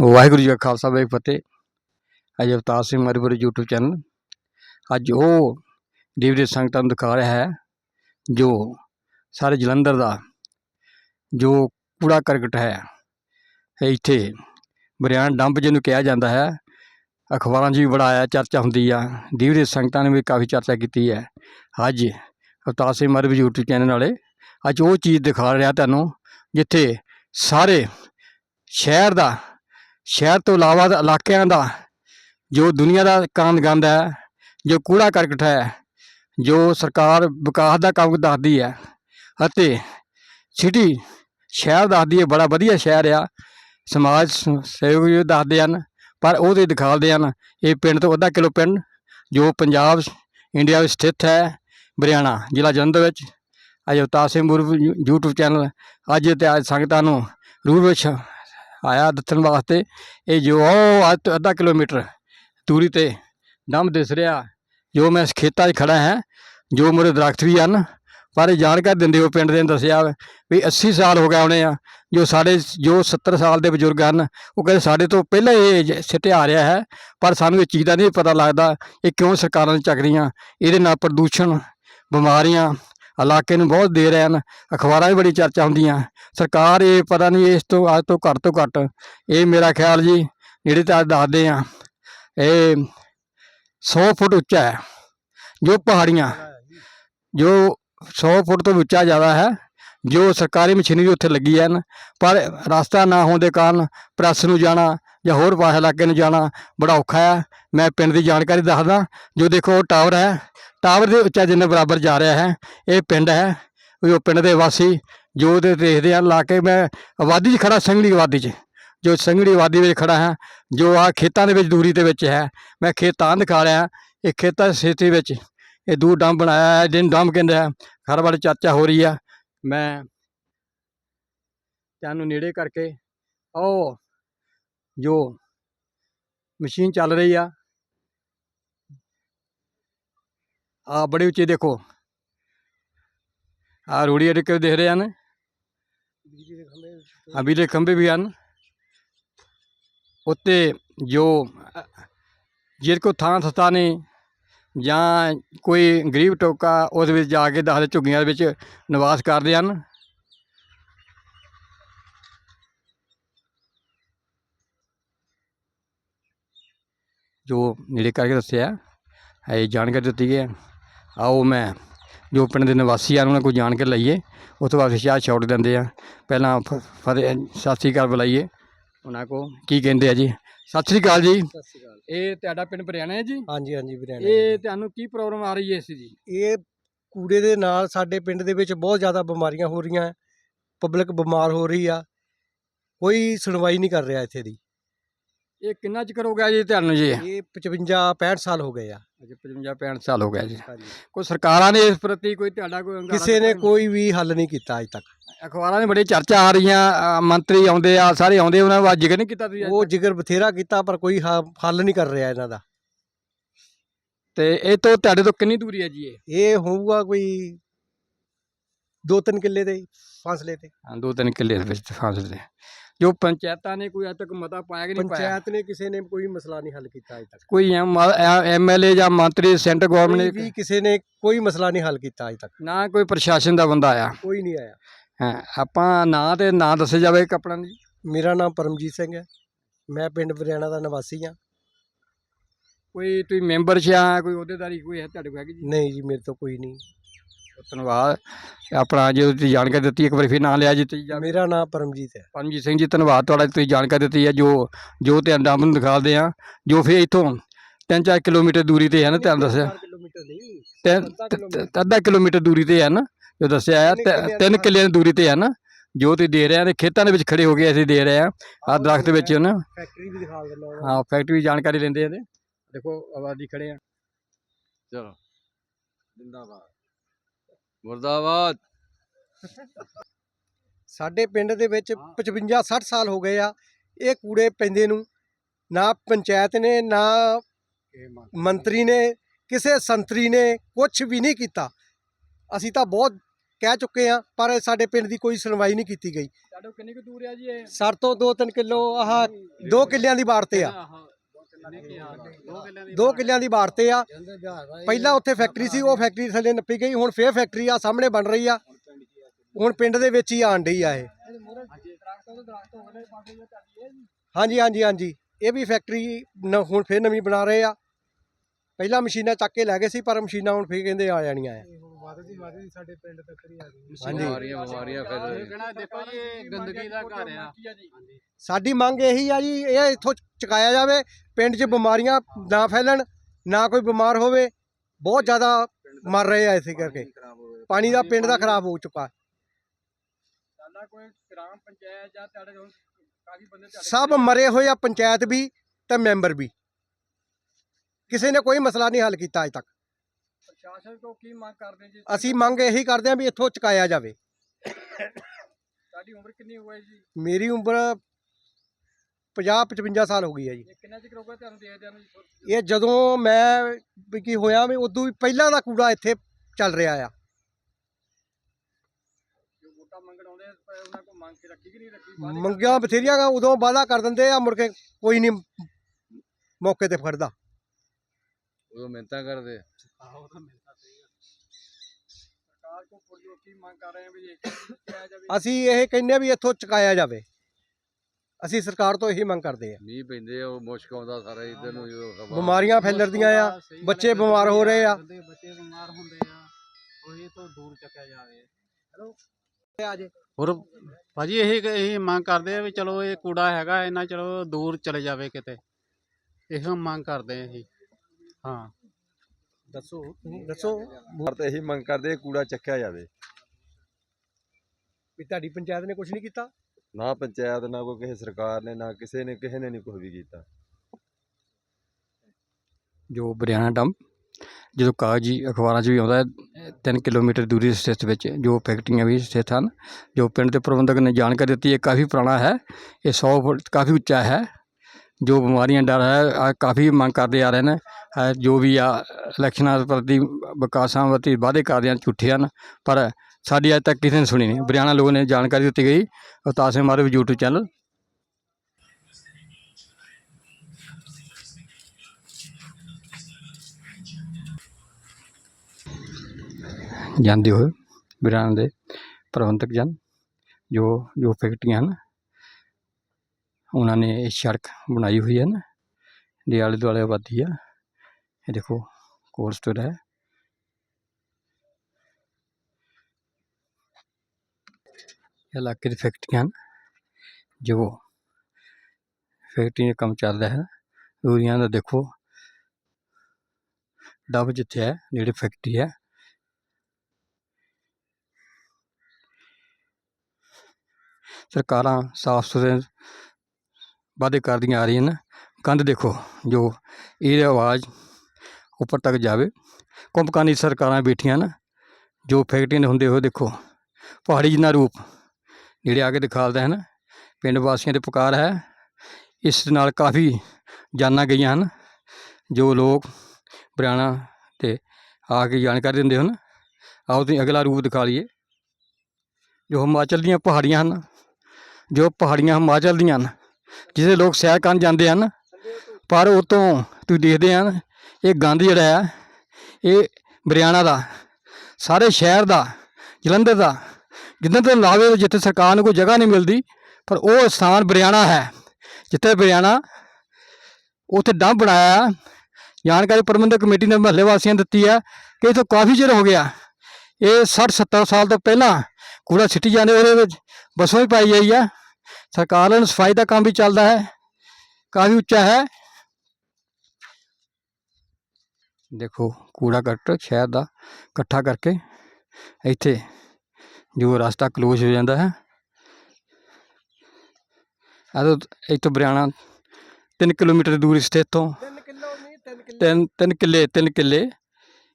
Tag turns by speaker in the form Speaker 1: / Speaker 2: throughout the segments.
Speaker 1: ਵਾਹਿਗੁਰੂ ਜੀ ਕਾ ਖਾਲਸਾ, ਵਾਹਿਗੁਰੂ ਫਤਿਹ। ਅੱਜ ਅਵਤਾਰ ਸਿੰਘ ਮਰਬਰ YouTube ਚੈਨਲ ਅੱਜ ਉਹ ਦੇਵ ਸੰਗਤਾਂ ਨੂੰ ਦਿਖਾ ਰਿਹਾ ਹੈ, ਜੋ ਸਾਰੇ ਜਲੰਧਰ ਦਾ ਜੋ ਕੂੜਾ ਕਰਕਟ ਹੈ ਇੱਥੇ ਬਰਿਆਨ ਡੰਪ ਜਿਹਨੂੰ ਕਿਹਾ ਜਾਂਦਾ ਹੈ, ਅਖਬਾਰਾਂ 'ਚ ਵੀ ਬੜਾ ਆਇਆ, ਚਰਚਾ ਹੁੰਦੀ ਆ, ਦੇਵ ਸੰਗਤਾਂ ਨੇ ਵੀ ਕਾਫੀ ਚਰਚਾ ਕੀਤੀ ਹੈ। ਅੱਜ ਅਵਤਾਰ ਸਿੰਘ ਮਰਬਰ YouTube ਚੈਨਲ ਵਾਲੇ ਅੱਜ ਉਹ ਚੀਜ਼ ਦਿਖਾ ਰਿਹਾ ਤੁਹਾਨੂੰ, ਜਿੱਥੇ ਸਾਰੇ ਸ਼ਹਿਰ ਦਾ ਸ਼ਹਿਰ ਤੋਂ ਇਲਾਵਾ ਇਲਾਕਿਆਂ ਦਾ ਜੋ ਦੁਨੀਆ ਦਾ ਕਾਂਦ ਗੰਦ ਹੈ, ਜੋ ਕੂੜਾ ਕਰਕਟ ਹੈ, ਜੋ ਸਰਕਾਰ ਵਿਕਾਸ ਦਾ ਕੰਮ ਦੱਸਦੀ ਹੈ ਅਤੇ ਸਿਟੀ ਸ਼ਹਿਰ ਦੱਸਦੀ ਹੈ, ਬੜਾ ਵਧੀਆ ਸ਼ਹਿਰ ਆ, ਸਮਾਜ ਸੇਵਕ ਵੀ ਦੱਸਦੇ ਹਨ, ਪਰ ਉਹਦੇ ਦਿਖਾਉਂਦੇ ਹਨ, ਇਹ ਪਿੰਡ ਤੋਂ ਅੱਧਾ ਕਿਲੋ ਪਿੰਡ, ਜੋ ਪੰਜਾਬ ਇੰਡੀਆ ਵਿੱਚ ਸਥਿਤ ਹੈ ਬਰਿਆਣਾ ਜ਼ਿਲ੍ਹਾ ਜਲੰਧਰ ਵਿੱਚ। ਅੱਜ ਅਵਤਾਰ ਸਿੰਘ ਮੁਰਮੂ ਯੂ- YouTube ਚੈਨਲ, ਅੱਜ ਤੇ ਅੱਜ ਸੰਗਤਾਂ ਨੂੰ ਰੂਹ ਵਿੱਚ ਆਇਆ ਦੱਸਣ ਵਾਸਤੇ। ਇਹ ਜੋ ਉਹ ਅੱਜ ਤੋਂ ਅੱਧਾ ਕਿਲੋਮੀਟਰ ਦੂਰੀ ਤੇ ਦਮ ਦਿਸ ਰਿਹਾ। ਜੋ ਮੈਂ ਇਸ ਖੇਤਾਂ 'ਚ ਖੜਾ ਹਾਂ, ਜੋ ਮੇਰੇ ਦਰਖਤ ਵੀ ਹਨ ਪਰ ਇਹ ਜਾਣਕਾਰੀ ਦਿੰਦੇ ਹੋ ਪਿੰਡ ਦੇ ਨੇ ਦੱਸਿਆ ਵੀ 80 ਸਾਲ ਹੋ ਗਏ ਹੋਣੇ ਆ। ਜੋ ਸਾਡੇ, ਜੋ 70 ਸਾਲ ਦੇ ਬਜ਼ੁਰਗ ਹਨ, ਉਹ ਕਹਿੰਦੇ ਸਾਡੇ ਤੋਂ ਪਹਿਲਾਂ ਇਹ ਜ- ਸਿੱਟੇ ਆ ਰਿਹਾ ਹੈ, ਪਰ ਸਾਨੂੰ ਇਹ ਚੀਜ਼ ਦਾ ਨਹੀਂ ਪਤਾ ਲੱਗਦਾ ਇਹ ਕਿਉਂ ਸਰਕਾਰਾਂ ਨੇ ਚੱਕ ਰਹੀਆਂ। ਇਹਦੇ ਨਾਲ ਪ੍ਰਦੂਸ਼ਣ, ਬਿਮਾਰੀਆਂ, ਇਲਾਕੇ ਨੂੰ ਬਹੁਤ ਦੇ ਰਹੇ ਹਨ। ਅਖਬਾਰਾਂ 'ਚ ਬੜੀ ਚਰਚਾ ਹੁੰਦੀਆਂ। ਸਰਕਾਰ ਇਹ ਪਤਾ ਨਹੀਂ ਇਸ ਤੋਂ ਅੱਜ ਤੋਂ ਘੱਟ ਤੋਂ ਘੱਟ ਇਹ ਮੇਰਾ ਖਿਆਲ ਜੀ ਜਿਹੜੇ ਤਾਂ ਅੱਜ ਦੱਸਦੇ ਆ, ਇਹ 100 ਫੁੱਟ ਉੱਚਾ ਹੈ, ਜੋ ਪਹਾੜੀਆਂ, ਜੋ 100 ਫੁੱਟ ਤੋਂ ਉੱਚਾ ਜ਼ਿਆਦਾ ਹੈ, ਜੋ ਸਰਕਾਰੀ ਮਸ਼ੀਨਰੀ ਉੱਥੇ ਲੱਗੀ ਹਨ, ਪਰ ਰਸਤਾ ਨਾ ਹੋਣ ਦੇ ਕਾਰਨ ਪ੍ਰੈਸ ਨੂੰ ਜਾਣਾ ਜਾਂ ਹੋਰ ਪਾਸੇ ਇਲਾਕੇ ਨੂੰ ਜਾਣਾ ਬੜਾ ਔਖਾ ਹੈ। ਮੈਂ ਪਿੰਡ ਦੀ ਜਾਣਕਾਰੀ ਦੱਸਦਾ, ਜੋ ਦੇਖੋ ਉਹ ਟਾਵਰ ਹੈ, ਟਾਵਰ ਦੇ ਉੱਚਾ ਜਿੰਨੇ ਬਰਾਬਰ ਜਾ ਰਿਹਾ ਹੈ, ਇਹ ਪਿੰਡ ਹੈ, ਉਹ ਪਿੰਡ ਦੇ ਵਾਸੀ ਜੋ ਉਹਦੇ ਦੇਖਦੇ ਆ, ਲਾ ਕੇ ਮੈਂ ਆਬਾਦੀ 'ਚ ਖੜਾ ਸੰਘਣੀ ਆਬਾਦੀ 'ਚ। ਜੋ ਸੰਘਣੀ ਆਬਾਦੀ ਵਿੱਚ ਖੜਾ ਹਾਂ, ਜੋ ਆ ਖੇਤਾਂ ਦੇ ਵਿੱਚ, ਦੂਰੀ ਦੇ ਵਿੱਚ ਹੈ। ਮੈਂ ਖੇਤਾਂ ਦਿਖਾ ਰਿਹਾ, ਇਹ ਖੇਤਾਂ ਸਥਿਤੀ ਵਿੱਚ ਇਹ ਦੂਰ ਡੰਮ ਬਣਾਇਆ ਹੈ, ਜਿਹਨੂੰ ਡੰਮ ਕਹਿੰਦੇ ਆ। ਹਰ ਵਾਰ ਚਰਚਾ ਹੋ ਰਹੀ ਆ। ਮੈਂ ਤੁਹਾਨੂੰ ਨੇੜੇ ਕਰਕੇ ਉਹ ਜੋ ਮਸ਼ੀਨ ਚੱਲ ਰਹੀ ਆ। ਆ ਬੜੀ ਉੱਚੀ ਦੇਖੋ। ਆ ਰੂੜੀ ਅੜੇ ਕੇ ਦੇਖ ਰਹੇ ਹਨ? ਆ ਬਿਜਲੀ ਦੇ ਖੰਭੇ ਵੀ ਹਨ। ਉੱਤੇ ਜੋ ਜੇ ਜਿਹਦੇ ਕੋ ਥਾਂ ਥਤਾ ਨੇ ਜਾਂ ਕੋਈ ਗਰੀਬ ਟੋਕਾ ਉਸ ਵਿੱਚ ਜਾ ਕੇ ਦਸ ਝੁੱਗੀਆਂ ਦੇ ਵਿੱਚ ਨਿਵਾਸ ਕਰਦੇ ਹਨ। ਜੋ ਨੇੜੇ ਕਰਕੇ ਦੱਸਿਆ, ਇਹ ਜਾਣਕਾਰੀ ਦਿੱਤੀ ਹੈ। ਆਓ ਮੈਂ ਜੋ ਪਿੰਡ ਦੇ ਨਿਵਾਸੀ ਹਨ ਉਹਨਾਂ ਕੋਲ ਜਾਣ ਕੇ ਲਈਏ ਉਸ ਤੋਂ ਬਾਅਦ ਸ਼ਾਹ ਛੋੜ ਦਿੰਦੇ ਆ ਪਹਿਲਾਂ ਫਤਿਹ ਸਤਿ ਸ੍ਰੀ ਅਕਾਲ ਬੁਲਾਈਏ। ਉਹਨਾਂ ਕੋ ਕੀ ਕਹਿੰਦੇ ਆ ਜੀ? ਸਤਿ ਸ੍ਰੀ ਅਕਾਲ ਜੀ।
Speaker 2: ਸਤਿ ਸ਼੍ਰੀ ਅਕਾਲ।
Speaker 1: ਇਹ ਤੁਹਾਡਾ ਪਿੰਡ ਬਰਿਆਣਾ ਹੈ ਜੀ?
Speaker 2: ਹਾਂਜੀ ਹਾਂਜੀ ਬਿਰਿਆਨੀ
Speaker 1: ਇਹ ਤੁਹਾਨੂੰ ਕੀ ਪ੍ਰੋਬਲਮ ਆ ਰਹੀ ਹੈ ਇਸ ਜੀ?
Speaker 2: ਇਹ ਕੂੜੇ ਦੇ ਨਾਲ ਸਾਡੇ ਪਿੰਡ ਦੇ ਵਿੱਚ ਬਹੁਤ ਜ਼ਿਆਦਾ ਬਿਮਾਰੀਆਂ ਹੋ ਰਹੀਆਂ ਪਬਲਿਕ ਬਿਮਾਰ ਹੋ ਰਹੀ ਆ। ਕੋਈ ਸੁਣਵਾਈ ਨਹੀਂ ਕਰ ਰਿਹਾ ਇੱਥੇ ਦੀ।
Speaker 1: ਇਹ ਕਿੰਨਾ ਚਿਰ ਹੋ ਗਿਆ ਜੀ ਤੁਹਾਨੂੰ ਜੀ?
Speaker 2: ਇਹ 55 65 ਸਾਲ ਹੋ ਗਏ ਆ।
Speaker 1: ਅਜੇ 55 65 ਸਾਲ ਹੋ ਗਿਆ ਜੀ। ਕੋਈ ਸਰਕਾਰਾਂ ਨੇ ਇਸ ਪ੍ਰਤੀ ਕੋਈ ਤੁਹਾਡਾ ਕੋਈ ਅੰਗਾਰਾ
Speaker 2: ਕਿਸੇ ਨੇ? ਕੋਈ ਵੀ ਹੱਲ ਨਹੀਂ ਕੀਤਾ ਅਜ ਤੱਕ।
Speaker 1: ਅਖਬਾਰਾਂ 'ਚ ਬੜੀ ਚਰਚਾ ਆ ਰਹੀਆਂ ਮੰਤਰੀ ਆਉਂਦੇ ਆ ਸਾਰੇ ਆਉਂਦੇ ਉਹਨਾਂ ਨੂੰ ਜ਼ਿਕਰ ਨਹੀਂ ਕੀਤਾ ਤੁਸੀਂ
Speaker 2: ਉਹ? ਜਿਗਰ ਬਥੇਰਾ ਕੀਤਾ ਪਰ ਕੋਈ ਹੱਲ ਨਹੀਂ ਕਰ ਰਿਹਾ ਇਹਨਾਂ ਦਾ।
Speaker 1: ਤੇ ਇਹ ਤੋਂ ਤੁਹਾਡੇ ਤੋਂ ਕਿੰਨੀ ਦੂਰੀ ਹੈ ਜੀ ਇਹ?
Speaker 2: ਇਹ ਹੋਊਗਾ ਕੋਈ 2-3 ਕਿੱਲੇ ਦੇ ਫਾਸਲੇ ਤੇ।
Speaker 1: ਹਾਂ ਦੋ ਤਿੰਨ ਕਿੱਲੇ ਦੇ ਵਿੱਚ ਫਾਸਲੇ ਤੇ। ਜੋ ਪੰਚਾਇਤਾਂ ਨੇ ਕੋਈ ਅੱਜ ਤੱਕ ਮਤਾ ਪਾਇਆ ਕਿ ਨਹੀਂ ਪਾਇਆ?
Speaker 2: ਪੰਚਾਇਤ ਨੇ ਕਿਸੇ ਨੇ ਕੋਈ ਮਸਲਾ ਨਹੀਂ ਹੱਲ ਕੀਤਾ ਅਜ ਤੱਕ।
Speaker 1: ਕੋਈ ਐਮਐਲਏ ਜਾਂ ਮੰਤਰੀ ਸੈਂਟਰ ਗਵਰਨਮੈਂਟ
Speaker 2: ਵੀ ਕਿਸੇ ਨੇ ਕੋਈ ਮਸਲਾ ਨਹੀਂ ਹੱਲ ਕੀਤਾ ਅਜ ਤੱਕ।
Speaker 1: ਨਾ ਕੋਈ ਪ੍ਰਸ਼ਾਸਨ ਦਾ ਬੰਦਾ ਆਇਆ।
Speaker 2: ਕੋਈ ਨਹੀਂ ਆਇਆ।
Speaker 1: ਹਾਂ ਆਪਾਂ ਨਾਂ ਤੇ ਨਾਂ ਦੱਸੇ ਜਾਵੇ ਆਪਣਾ ਜੀ।
Speaker 2: ਮੇਰਾ ਨਾਮ ਪਰਮਜੀਤ ਸਿੰਘ ਹੈ। ਮੈਂ ਪਿੰਡ ਬਰਿਆਣਾ ਦਾ ਨਿਵਾਸੀ ਹਾਂ।
Speaker 1: ਕੋਈ ਤੁਸੀਂ ਮੈਂਬਰ ਜਾਂ ਕੋਈ ਅਹੁਦੇਦਾਰੀ ਕੋਈ ਹੈ ਤੁਹਾਡੇ ਕੋਲ ਹੈਗੀ ਜੀ?
Speaker 2: ਨਹੀਂ ਜੀ ਮੇਰੇ ਤੋਂ ਕੋਈ ਨਹੀਂ।
Speaker 1: ਧੰਨਵਾਦ। ਆਪਣਾ ਜੇ ਤੁਸੀਂ ਜਾਣਕਾਰੀ ਦਿੱਤੀ ਇੱਕ ਵਾਰੀ ਫਿਰ ਨਾਂ ਲਿਆ ਜੀ ਤੁਸੀਂ ਜਾਣ
Speaker 2: ਮੇਰਾ ਨਾਮ ਪਰਮਜੀਤ ਹੈ।
Speaker 1: ਪਰਮਜੀਤ ਸਿੰਘ ਜੀ ਧੰਨਵਾਦ ਤੁਹਾਡਾ ਤੁਸੀਂ ਜਾਣਕਾਰੀ ਦਿੱਤੀ ਹੈ ਜੋ ਜੋ ਤੇ ਅੰਡਾਮ ਨੂੰ ਦਿਖਾਉਂਦੇ ਆ ਜੋ ਫਿਰ ਇੱਥੋਂ 3-4 ਕਿਲੋਮੀਟਰ ਦੂਰੀ ਤੇ ਹੈ ਨਾ ਤੁਹਾਨੂੰ ਦੱਸਿਆ?
Speaker 2: ਕਿਲੋਮੀਟਰ ਨਹੀਂ
Speaker 1: ਤਿੰਨ-
Speaker 2: ਅੱਧਾ ਕਿਲੋਮੀਟਰ।
Speaker 1: ਤ- ਅੱਧਾ ਕਿਲੋਮੀਟਰ ਦੂਰੀ ਤੇ ਹੈ ਨਾ ਜੋ ਦੱਸਿਆ ਹੈ
Speaker 2: ਤਿੰਨ
Speaker 1: ਤਿ-
Speaker 2: ਕਿੱਲਿਆਂ
Speaker 1: ਤਿੰਨ
Speaker 2: ਦੀ
Speaker 1: ਕਿੱਲਿਆਂ ਦੀ ਦੂਰੀ ਤੇ ਹੈ ਨਾ ਜੋ ਤੁਸੀਂ ਦੇ ਰਹੇ ਆ ਤੇ ਖੇਤਾਂ ਦੇ ਵਿੱਚ ਖੜੇ ਹੋ ਗਏ ਅਸੀਂ ਦੇ ਰਹੇ ਆ ਆ ਦਰਖਤ ਵਿੱਚ ਨਾ।
Speaker 2: ਫੈਕਟਰੀ ਵੀ ਦਿਖਾ ਦਿੰਦਾ ਹਾਂ।
Speaker 1: ਹਾਂ ਫੈਕਟਰੀ ਜਾਣਕਾਰੀ ਲੈਂਦੇ ਆ ਤੇ। ਦੇਖੋ ਆਬਾਦੀ ਖੜੇ ਆ।
Speaker 3: ਚਲੋ। ਜਿੰਦਾਬਾਦ। ਮੁਰਦਾਬਾਦ।
Speaker 2: ਸਾਡੇ ਪਿੰਡ ਦੇ ਵਿੱਚ 55 60 ਸਾਲ ਹੋ ਗਏ ਆ ਇਹ ਕੂੜੇ ਪੈਂਦੇ ਨੂੰ ਨਾ ਪੰਚਾਇਤ ਨੇ ਨਾ ਮੰਤਰੀ ਨੇ। ਕਿਸੇ ਸੰਤਰੀ ਨੇ ਕੁਝ ਵੀ ਨਹੀਂ ਕੀਤਾ। ਅਸੀਂ ਤਾਂ ਬਹੁਤ ਕਹਿ ਚੁੱਕੇ ਆ ਪਰ ਸਾਡੇ ਪਿੰਡ ਦੀ ਕੋਈ ਸੁਣਵਾਈ ਨਹੀਂ ਕੀਤੀ ਗਈ।
Speaker 1: ਤੁਹਾਡੇ ਕਿੰਨੀ ਕੁ ਦੂਰ ਆ ਜੀ ਇਹ?
Speaker 2: ਸਰ ਤੋਂ 2-3 ਕਿਲੋ ਆਹ 2 ਕਿੱਲਿਆਂ ਦੀ ਬਾੜ ਤੇ ਆ। 2 ਕਿੱਲਿਆਂ ਦੀ ਬਾੜ ਤੇ ਆ। ਪਹਿਲਾਂ ਉੱਥੇ ਫੈਕਟਰੀ ਸੀ ਉਹ ਫੈਕਟਰੀ ਥੱਲੇ ਨੱਪੀ ਗਈ ਹੁਣ ਫੇਰ ਫੈਕਟਰੀ ਆ ਸਾਹਮਣੇ ਬਣ ਰਹੀ ਆ। ਹੁਣ ਪਿੰਡ ਦੇ ਵਿੱਚ ਹੀ ਆਣ ਡਈ ਆ ਇਹ। ਹਾਂਜੀ। ਹਾਂਜੀ ਹਾਂਜੀ ਇਹ ਵੀ ਫੈਕਟਰੀ ਨ- ਹੁਣ ਫੇਰ ਨਵੀਂ ਬਣਾ ਰਹੇ ਆ। ਪਹਿਲਾਂ ਮਸ਼ੀਨਾਂ ਚੱਕ ਕੇ ਲੈ ਗਏ ਸੀ ਪਰ ਮਸ਼ੀਨਾਂ ਹੁਣ ਫੇਰ ਕਹਿੰਦੇ ਆ ਜਾਣੀਆਂ ਆ। ਹਾਂਜੀ।
Speaker 3: ਬਿਮਾਰੀਆਂ ਬਿਮਾਰੀਆਂ ਫਿਰ
Speaker 4: ਕਹਿਣਾ ਦੇਖੋ ਜੀ ਇਹ ਗੰਦਗੀ ਦਾ ਘਰ ਆ।
Speaker 2: ਸਾਡੀ ਮੰਗ ਇਹੀ ਆ ਜੀ ਇਹ ਇੱਥੋਂ ਚੁਕਾਇਆ ਜਾਵੇ ਪਿੰਡ 'ਚ ਬਿਮਾਰੀਆਂ ਨਾ ਫੈਲਣ ਨਾ ਕੋਈ ਬਿਮਾਰ ਹੋਵੇ ਬਹੁਤ ਜ਼ਿਆਦਾ ਮਰ ਰਹੇ ਆ ਇਸੇ ਕਰਕੇ। ਪਾਣੀ ਦਾ ਪਿੰਡ ਦਾ ਖਰਾਬ ਹੋ ਚੁੱਕਾ।
Speaker 1: ਸਾਡਾ ਕੋਈ ਗ੍ਰਾਮ ਪੰਚਾਇਤ ਜਾਂ ਤੁਹਾਡੇ ਕੋਲ ਕਾਫੀ ਬੰਦੇ ਤੁਹਾਡੇ
Speaker 2: ਸਭ ਮਰੇ ਹੋਏ ਆ ਪੰਚਾਇਤ ਵੀ ਤੇ ਮੈਂਬਰ ਵੀ। ਕਿਸੇ ਨੇ ਕੋਈ ਮਸਲਾ ਨਹੀਂ ਹੱਲ ਕੀਤਾ ਅਜ ਤੱਕ।
Speaker 1: ਪ੍ਰਸ਼ਾਸਨ ਤੋਂ ਕੀ ਮੰਗ ਕਰਦੇ ਜੀ
Speaker 2: ਅਸੀਂ ਮੰਗ ਇਹੀ ਕਰਦੇ ਹਾਂ ਵੀ ਇੱਥੋਂ ਚੁਕਾਇਆ ਜਾਵੇ।
Speaker 1: ਤੁਹਾਡੀ ਉਮਰ ਕਿੰਨੀ ਹੋਈ ਜੀ?
Speaker 2: ਮੇਰੀ ਉਮਰ 50 55 ਸਾਲ ਹੋ ਗਈ ਹੈ ਜੀ।
Speaker 1: ਇਹ ਕਿੰਨਾ ਚਿਰ ਹੋ ਗਿਆ ਤੁਹਾਨੂੰ ਦੇਖਦਿਆਂ ਨੂੰ ਜੀ
Speaker 2: ਇਹ ਜਦੋਂ ਮੈਂ ਵੀ ਕੀ ਹੋਇਆ ਵੀ ਉਦੋਂ ਵੀ ਪਹਿਲਾਂ ਦਾ ਕੂੜਾ ਇੱਥੇ ਚੱਲ ਰਿਹਾ ਆ।
Speaker 1: ਜੋ ਵੋਟਾਂ ਮੰਗਣ ਆਉਂਦੇ ਆ ਪਰ ਉਹਨਾਂ ਕੋਲ ਮੰਗ ਕੇ ਰੱਖੀ ਕਿ ਨਹੀਂ ਰੱਖੀ? ਵਾਅਦੇ
Speaker 2: ਮੰਗਿਆ ਬਥੇਰੀਆਂ ਗਾ, ਉਦੋਂ ਵਾਅਦਾ ਕਰ ਦਿੰਦੇ ਆ ਮੁੜ ਕੇ ਕੋਈ ਨਹੀਂ ਮੌਕੇ ਤੇ ਫੜਦਾ।
Speaker 3: ਉਦੋਂ ਮਿਹਨਤਾਂ ਕਰਦੇ
Speaker 1: ਸਰਕਾਰ ਕੋਲ ਪੁਰਜੋ ਕੀ ਮੰਗ ਕਰ ਰਹੇ ਆ ਵੀ ਇਹ ਕਿਹਾ ਜਾਵੇ।
Speaker 2: ਅਸੀਂ ਇਹ ਕਹਿੰਦੇ ਆ ਵੀ ਇੱਥੋਂ ਚੁਕਾਇਆ ਜਾਵੇ। ਅਸੀਂ ਸਰਕਾਰ ਤੋਂ ਇਹੀ ਮੰਗ ਕਰਦੇ ਆ।
Speaker 3: ਮੀਂਹ ਪੈਂਦੇ ਆ ਉਹ ਮੁਸ਼ਕ ਆਉਂਦਾ ਸਾਰਾ ਇਧਰ ਨੂੰ ਜਦੋਂ ਹਵਾ
Speaker 2: ਬਿਮਾਰੀਆਂ ਫੈਲਦੀਆਂ ਆ ਬੱਚੇ ਬਿਮਾਰ ਹੋ ਰਹੇ ਆ।
Speaker 4: ਬੱਚੇ ਬਿਮਾਰ ਹੁੰਦੇ ਆ ਉਹ ਇਹ ਤੋਂ ਦੂਰ ਚੱਕਿਆ ਜਾਵੇ। ਹੋਰ ਭਾਜੀ ਇਹ ਇਹ ਮੰਗ ਕਰਦੇ ਆ ਵੀ ਚਲੋ ਇਹ ਕੂੜਾ ਹੈਗਾ ਇਹਨਾਂ ਚਲੋ ਦੂਰ ਚਲੇ ਜਾਵੇ ਕਿਤੇ। ਇਹੋ ਮੰਗ ਕਰਦੇ ਆ ਅਸੀਂ। ਹਾਂ।
Speaker 2: ਦੱਸੋ ਦੱਸੋ।
Speaker 5: ਪਰ ਤਾਂ ਇਹੀ ਮੰਗ ਕਰਦੇ ਆ ਕੂੜਾ ਚੱਕਿਆ ਜਾਵੇ।
Speaker 2: ਵੀ ਤੁਹਾਡੀ ਪੰਚਾਇਤ ਨੇ ਕੁਝ ਨਹੀਂ ਕੀਤਾ?
Speaker 5: ਨਾ ਪੰਚਾਇਤ ਨਾ ਕੋਈ ਕਿਸੇ ਸਰਕਾਰ ਨੇ ਨਾ ਕਿਸੇ ਨੇ ਕਿਸੇ ਨੇ ਨਹੀਂ ਕੁਝ ਵੀ ਕੀਤਾ।
Speaker 1: ਜੋ ਬਰਿਆਣਾ ਡੰਪ ਜਦੋਂ ਕਾਗਜ਼ੀ ਅਖਬਾਰਾਂ 'ਚ ਵੀ ਆਉਂਦਾ ਹੈ 3 ਕਿਲੋਮੀਟਰ ਦੂਰੀ ਸਥਿਤ ਵਿੱਚ ਜੋ ਫੈਕਟਰੀਆਂ ਵੀ ਸਥਿਤ ਹਨ ਜੋ ਪਿੰਡ ਦੇ ਪ੍ਰਬੰਧਕ ਨੇ ਜਾਣਕਾਰੀ ਦਿੱਤੀ ਇਹ ਕਾਫੀ ਪੁਰਾਣਾ ਹੈ ਇਹ 100 ਫੁੱਟ ਕਾਫੀ ਉੱਚਾ ਹੈ। ਜੋ ਬਿਮਾਰੀਆਂ ਡਰ ਹੈ ਕਾਫੀ ਮੰਗ ਕਰਦੇ ਆ ਰਹੇ ਨੇ। ਜੋ ਵੀ ਆ ਇਲੈਕਸ਼ਨਾਂ ਪ੍ਰਤੀ ਵਿਕਾਸਾਂ ਪ੍ਰਤੀ ਵਾਅਦੇ ਕਰਦੇ ਹਨ ਝੂਠੇ ਹਨ। ਪਰ ਸਾਡੀ ਅੱਜ ਤੱਕ ਕਿਸੇ ਨੇ ਸੁਣੀ ਨਹੀਂ। ਬਰਿਆਣਾ ਲੋਕ ਨੇ ਜਾਣਕਾਰੀ ਦਿੱਤੀ ਗਈ। ਅਵਤਾਰ ਸਿੰਘ ਮਾਰਵ YouTube ਚੈਨਲ ਜਾਂਦੇ ਹੋਏ ਬਰਿਆਣਾ ਦੇ ਪ੍ਰਬੰਧਕ ਜਨ, ਜੋ ਜੋ ਫੈਕਟਰੀਆਂ ਹਨ ਉਹਨਾਂ ਨੇ ਇਹ ਸੜਕ ਬਣਾਈ ਹੋਈ ਹੈ ਨਾ ਦੇ ਆਲੇ ਦੁਆਲੇ ਆਬਾਦੀ ਆ। ਇਹ ਦੇਖੋ ਕੋਲਡ ਸਟੋਰ ਹੈ। ਇਹ ਇਲਾਕੇ ਦੀ ਫੈਕਟਰੀਆਂ ਹਨ, ਜੋ ਫੈਕਟਰੀ ਦਾ ਕੰਮ ਚੱਲਦਾ ਹੈ। ਦੂਰੀਆਂ ਦਾ ਦੇਖੋ, ਡੱਬ ਜਿੱਥੇ ਹੈ ਜਿਹੜੀ ਫੈਕਟਰੀ ਹੈ। ਸਰਕਾਰਾਂ ਸਾਫ਼ ਸੁਥਰੇ ਵਾਅਦੇ ਕਰਦੀਆਂ ਆ ਰਹੀਆਂ ਨੇ। ਕੰਧ ਦੇਖੋ, ਜੋ ਇਹ ਆਵਾਜ਼ ਉੱਪਰ ਤੱਕ ਜਾਵੇ। ਕੁੰਭਕਾਨੀ ਸਰਕਾਰਾਂ ਬੈਠੀਆਂ ਨਾ, ਜੋ ਫੈਕਟਰੀਆਂ ਦੇ ਹੁੰਦੇ ਹੋਏ ਦੇਖੋ, ਪਹਾੜੀ ਜਿੰਨਾ ਰੂਪ ਜਿਹੜੇ ਆ ਕੇ ਦਿਖਾਲਦਾ ਹੈ ਨਾ, ਪਿੰਡ ਵਾਸੀਆਂ ਦੇ ਪੁਕਾਰ ਹੈ। ਇਸ ਨਾਲ ਕਾਫੀ ਜਾਨਾਂ ਗਈਆਂ ਹਨ, ਜੋ ਲੋਕ ਬਰਿਆਣਾ ਤੇ ਆ ਕੇ ਜਾਣਕਾਰੀ ਦਿੰਦੇ ਹਨ ਆਓ ਤੁਸੀਂ ਅਗਲਾ ਰੂਪ ਦਿਖਾ ਲਈਏ। ਜੋ ਹਿਮਾਚਲ ਦੀਆਂ ਪਹਾੜੀਆਂ ਹਨ, ਜੋ ਪਹਾੜੀਆਂ ਹਿਮਾਚਲ ਦੀਆਂ ਹਨ ਜਿਹਦੇ ਲੋਕ ਸੈਰ ਕਰਨ ਜਾਂਦੇ ਹਨ, ਪਰ ਉਹ ਤੋਂ ਤੁਸੀਂ ਦੇਖਦੇ ਹਨ, ਇਹ ਗੰਦ ਜਿਹੜਾ ਹੈ, ਇਹ ਬਰਿਆਣਾ ਦਾ, ਸਾਰੇ ਸ਼ਹਿਰ ਦਾ, ਜਲੰਧਰ ਦਾ, ਜਿੱਦਾਂ ਤੇ ਲਾਵੇ ਜਿੱਥੇ ਸਰਕਾਰ ਨੂੰ ਕੋਈ ਜਗ੍ਹਾ ਨਹੀਂ ਮਿਲਦੀ, ਪਰ ਉਹ ਸਥਾਨ ਬਰਿਆਣਾ ਹੈ, ਜਿੱਥੇ ਬਰਿਆਣਾ ਉੱਥੇ ਡੰਪ ਬਣਾਇਆ ਜਾਣਕਾਰੀ ਪ੍ਰਬੰਧਕ ਕਮੇਟੀ ਨੇ ਮਹੱਲੇ ਵਾਸੀਆਂ ਦਿੱਤੀ ਹੈ ਕਿ ਇਹ ਕਾਫੀ ਚਿਰ ਹੋ ਗਿਆ, ਇਹ 60 70 ਸਾਲ ਤੋਂ ਪਹਿਲਾਂ ਕੂੜਾ ਸਿੱਟੀ ਜਾਂਦੇ ਉਹਦੇ ਵਿੱਚ, ਬਸੋਂ ਹੀ ਪਾਈ ਜਾਈ ਹੈ। ਸਰਕਾਰ ਵੱਲੋਂ ਸਫ਼ਾਈ ਦਾ ਕੰਮ ਵੀ ਚੱਲਦਾ ਹੈ ਕਾਫੀ ਉੱਚਾ ਹੈ। ਦੇਖੋ ਕੂੜਾ ਕਰਕਟ ਸ਼ਹਿਰ ਦਾ ਇਕੱਠਾ ਕਰਕੇ ਇੱਥੇ ਜੋ ਰਸਤਾ ਕਲੋਜ਼ ਹੋ ਜਾਂਦਾ ਹੈ। ਆਦੋ ਇੱਥੋਂ ਬਰਿਆਣਾ 3 ਕਿਲੋਮੀਟਰ ਦੂਰ ਸਥਿਤ ਤੋਂ
Speaker 2: 3 ਕਿਲੋ ਨਹੀਂ 3 ਕਿਲੋ।
Speaker 1: ਤਿੰਨ ਤਿੰਨ ਕਿੱਲੇ ਤਿੰਨ ਕਿੱਲੇ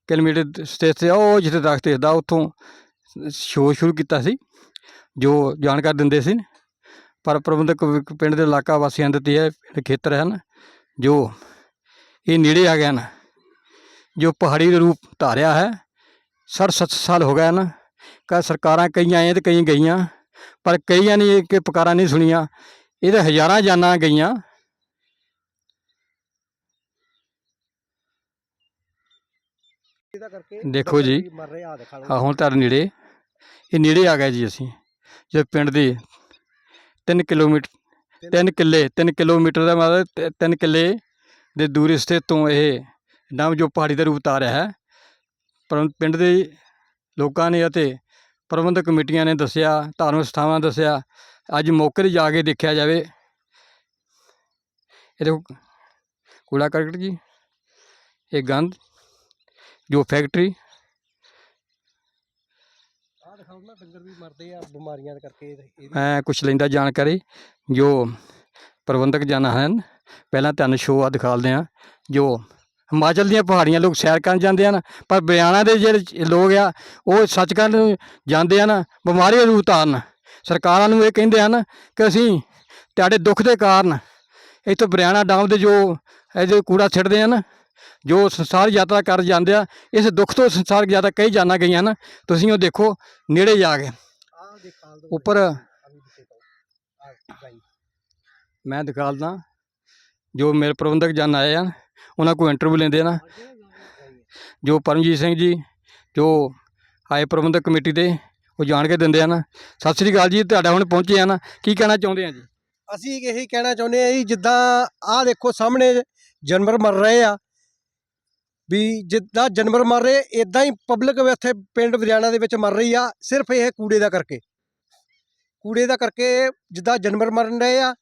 Speaker 1: ਕਿਲੋਮੀਟਰ ਸਟੇਟ ਤੇ ਉਹ ਜਿੱਥੇ ਦਰਖਤ ਦਿਖਦਾ ਉੱਥੋਂ ਸ਼ੋਅ ਸ਼ੁਰੂ ਕੀਤਾ ਸੀ ਜੋ ਜਾਣਕਾਰੀ ਦਿੰਦੇ ਸੀ। ਪਰ ਪ੍ਰਬੰਧਕ ਪਿੰਡ ਦੇ ਇਲਾਕਾ ਵਾਸੀਆਂ ਦੇ ਦਿੱਤੀ ਹੈ ਪਿੰਡ ਖੇਤਰ ਹਨ ਜੋ ਇਹ ਨੇੜੇ ਆ ਗਏ ਹਨ ਜੋ ਪਹਾੜੀ ਦਾ ਰੂਪ ਧਾਰਿਆ ਹੈ 60 70 ਸਾਲ ਹੋ ਗਏ ਹਨ ਕਾ ਸਰਕਾਰਾਂ ਕਈਆਂ ਆਈਆਂ ਤੇ ਕਈ ਗਈਆਂ ਪਰ ਕਈਆਂ ਨੇ ਇਹ ਕਿ ਪੁਕਾਰਾਂ ਨਹੀਂ ਸੁਣੀਆਂ ਇਹਦੇ ਹਜ਼ਾਰਾਂ ਜਾਨਾਂ ਗਈਆਂ। ਦੇਖੋ ਜੀ,
Speaker 2: ਆ
Speaker 1: ਹੁਣ ਤੁਹਾਡੇ ਨੇੜੇ ਇਹ ਨੇੜੇ ਆ ਗਏ ਜੀ ਅਸੀਂ ਜੇ ਪਿੰਡ ਦੇ 3 ਕਿਲੋਮੀਟਰ 3 ਕਿੱਲੇ 3 ਕਿਲੋਮੀਟਰ ਦਾ ਮਤਲਬ 3 ਕਿੱਲੇ ਦੇ ਦੂਰੀ ਸਥਿਤ ਤੋਂ ਇਹ ਡੈਮ ਜੋ ਪਹਾੜੀ ਦਾ ਰੂਪ ਧਾਰਿਆ ਹੈ। ਪਰ ਪਿੰਡ ਦੇ ਲੋਕਾਂ ਨੇ ਅਤੇ ਪ੍ਰਬੰਧਕ ਕਮੇਟੀਆਂ ਨੇ ਦੱਸਿਆ ਧਾਰਮਿਕ ਸਥਾਨਾਂ ਦੱਸਿਆ ਅੱਜ ਮੌਕੇ 'ਤੇ ਜਾ ਕੇ ਦੇਖਿਆ ਜਾਵੇ। ਇਹ ਦੇਖੋ ਕੂੜਾ ਕਰਕਟ ਜੀ ਇਹ ਗੰਦ ਜੋ ਫੈਕਟਰੀ
Speaker 2: ਆ ਨਾ ਡੰਗਰ ਵੀ ਮਰਦੇ ਆ, ਬਿਮਾਰੀਆਂ ਕਰਕੇ ਇਹਦੀ
Speaker 1: ਮੈਂ ਕੁਛ ਲੈਂਦਾ ਜਾਣਕਾਰੀ, ਜੋ ਪ੍ਰਬੰਧਕ ਜਨ ਹਨ, ਪਹਿਲਾਂ ਤੁਹਾਨੂੰ ਸ਼ੋਅ ਆ ਦਿਖਾਲਦੇ ਆ ਜੋ ਹਿਮਾਚਲ ਦੀਆਂ ਪਹਾੜੀਆਂ, ਲੋਕ ਸੈਰ ਕਰਨ ਜਾਂਦੇ ਹਨ, ਪਰ ਬਿਆਨਾ ਦੇ ਜਿਹੜੇ ਲੋਕ ਆ, ਉਹ ਸੱਚਖੰਡ ਨੂੰ ਜਾਂਦੇ ਹਨ, ਬਿਮਾਰੀਆਂ ਨੂੰ ਉਤਾਰਨ ਸਰਕਾਰਾਂ ਨੂੰ ਇਹ ਕਹਿੰਦੇ ਹਨ ਕਿ ਅਸੀਂ ਤੁਹਾਡੇ ਦੁੱਖ ਦੇ ਕਾਰਨ ਇੱਥੋਂ ਬਰਿਆਣਾ ਡਾਮ ਦੇ ਜੋ ਇਹਦੇ ਕੂੜਾ ਛੱਡਦੇ ਹਨ ਜੋ ਸੰਸਾਰ ਯਾਤਰਾ ਕਰ ਜਾਂਦੇ ਆ ਇਸ ਦੁੱਖ ਤੋਂ ਸੰਸਾਰ ਯਾਤਰਾ ਕਈ ਜਾਨਾਂ ਗਈਆਂ ਹਨ। ਤੁਸੀਂ ਉਹ ਦੇਖੋ ਨੇੜੇ ਜਾ ਕੇ। ਉੱਪਰ
Speaker 2: ਵੀ ਦਿਖੇ
Speaker 1: ਮੈਂ ਦਿਖਾਲਦਾ ਜੋ ਮੇਰੇ ਪ੍ਰਬੰਧਕ ਜਨ ਆਏ ਆ ਉਹਨਾਂ ਕੋਲ ਇੰਟਰਵਿਊ ਲੈਂਦੇ ਆ ਨਾ ਜੋ ਪਰਮਜੀਤ ਸਿੰਘ ਜੀ ਜੋ ਆਏ ਪ੍ਰਬੰਧਕ ਕਮੇਟੀ ਦੇ ਉਹ ਜਾਣ ਕੇ ਦਿੰਦੇ ਆ ਨਾ ਸਤਿ ਸ੍ਰੀ ਅਕਾਲ ਜੀ ਤੁਹਾਡਾ ਹੁਣ ਪਹੁੰਚੇ ਆ ਨਾ ਕੀ ਕਹਿਣਾ ਚਾਹੁੰਦੇ ਆ ਜੀ?
Speaker 2: ਅਸੀਂ ਇਹੀ ਕਹਿਣਾ ਚਾਹੁੰਦੇ ਆ ਜੀ ਜਿੱਦਾਂ ਆਹ ਦੇਖੋ ਸਾਹਮਣੇ ਜਾਨਵਰ ਮਰ ਰਹੇ ਆ ਵੀ ਜਿੱਦਾਂ ਜਾਨਵਰ ਮਰ ਰਹੇ ਇਦਾਂ ਹੀ ਪਬਲਿਕ ਇੱਥੇ ਪਿੰਡ ਵਰਿਆਣਾ ਦੇ ਵਿੱਚ ਮਰ ਰਹੀ ਆ ਸਿਰਫ ਇਹ ਕੂੜੇ ਦਾ ਕਰਕੇ। ਕੂੜੇ ਦਾ ਕਰਕੇ ਜਿੱਦਾਂ ਜਾਨਵਰ ਮਰਨ ਰਹੇ ਆ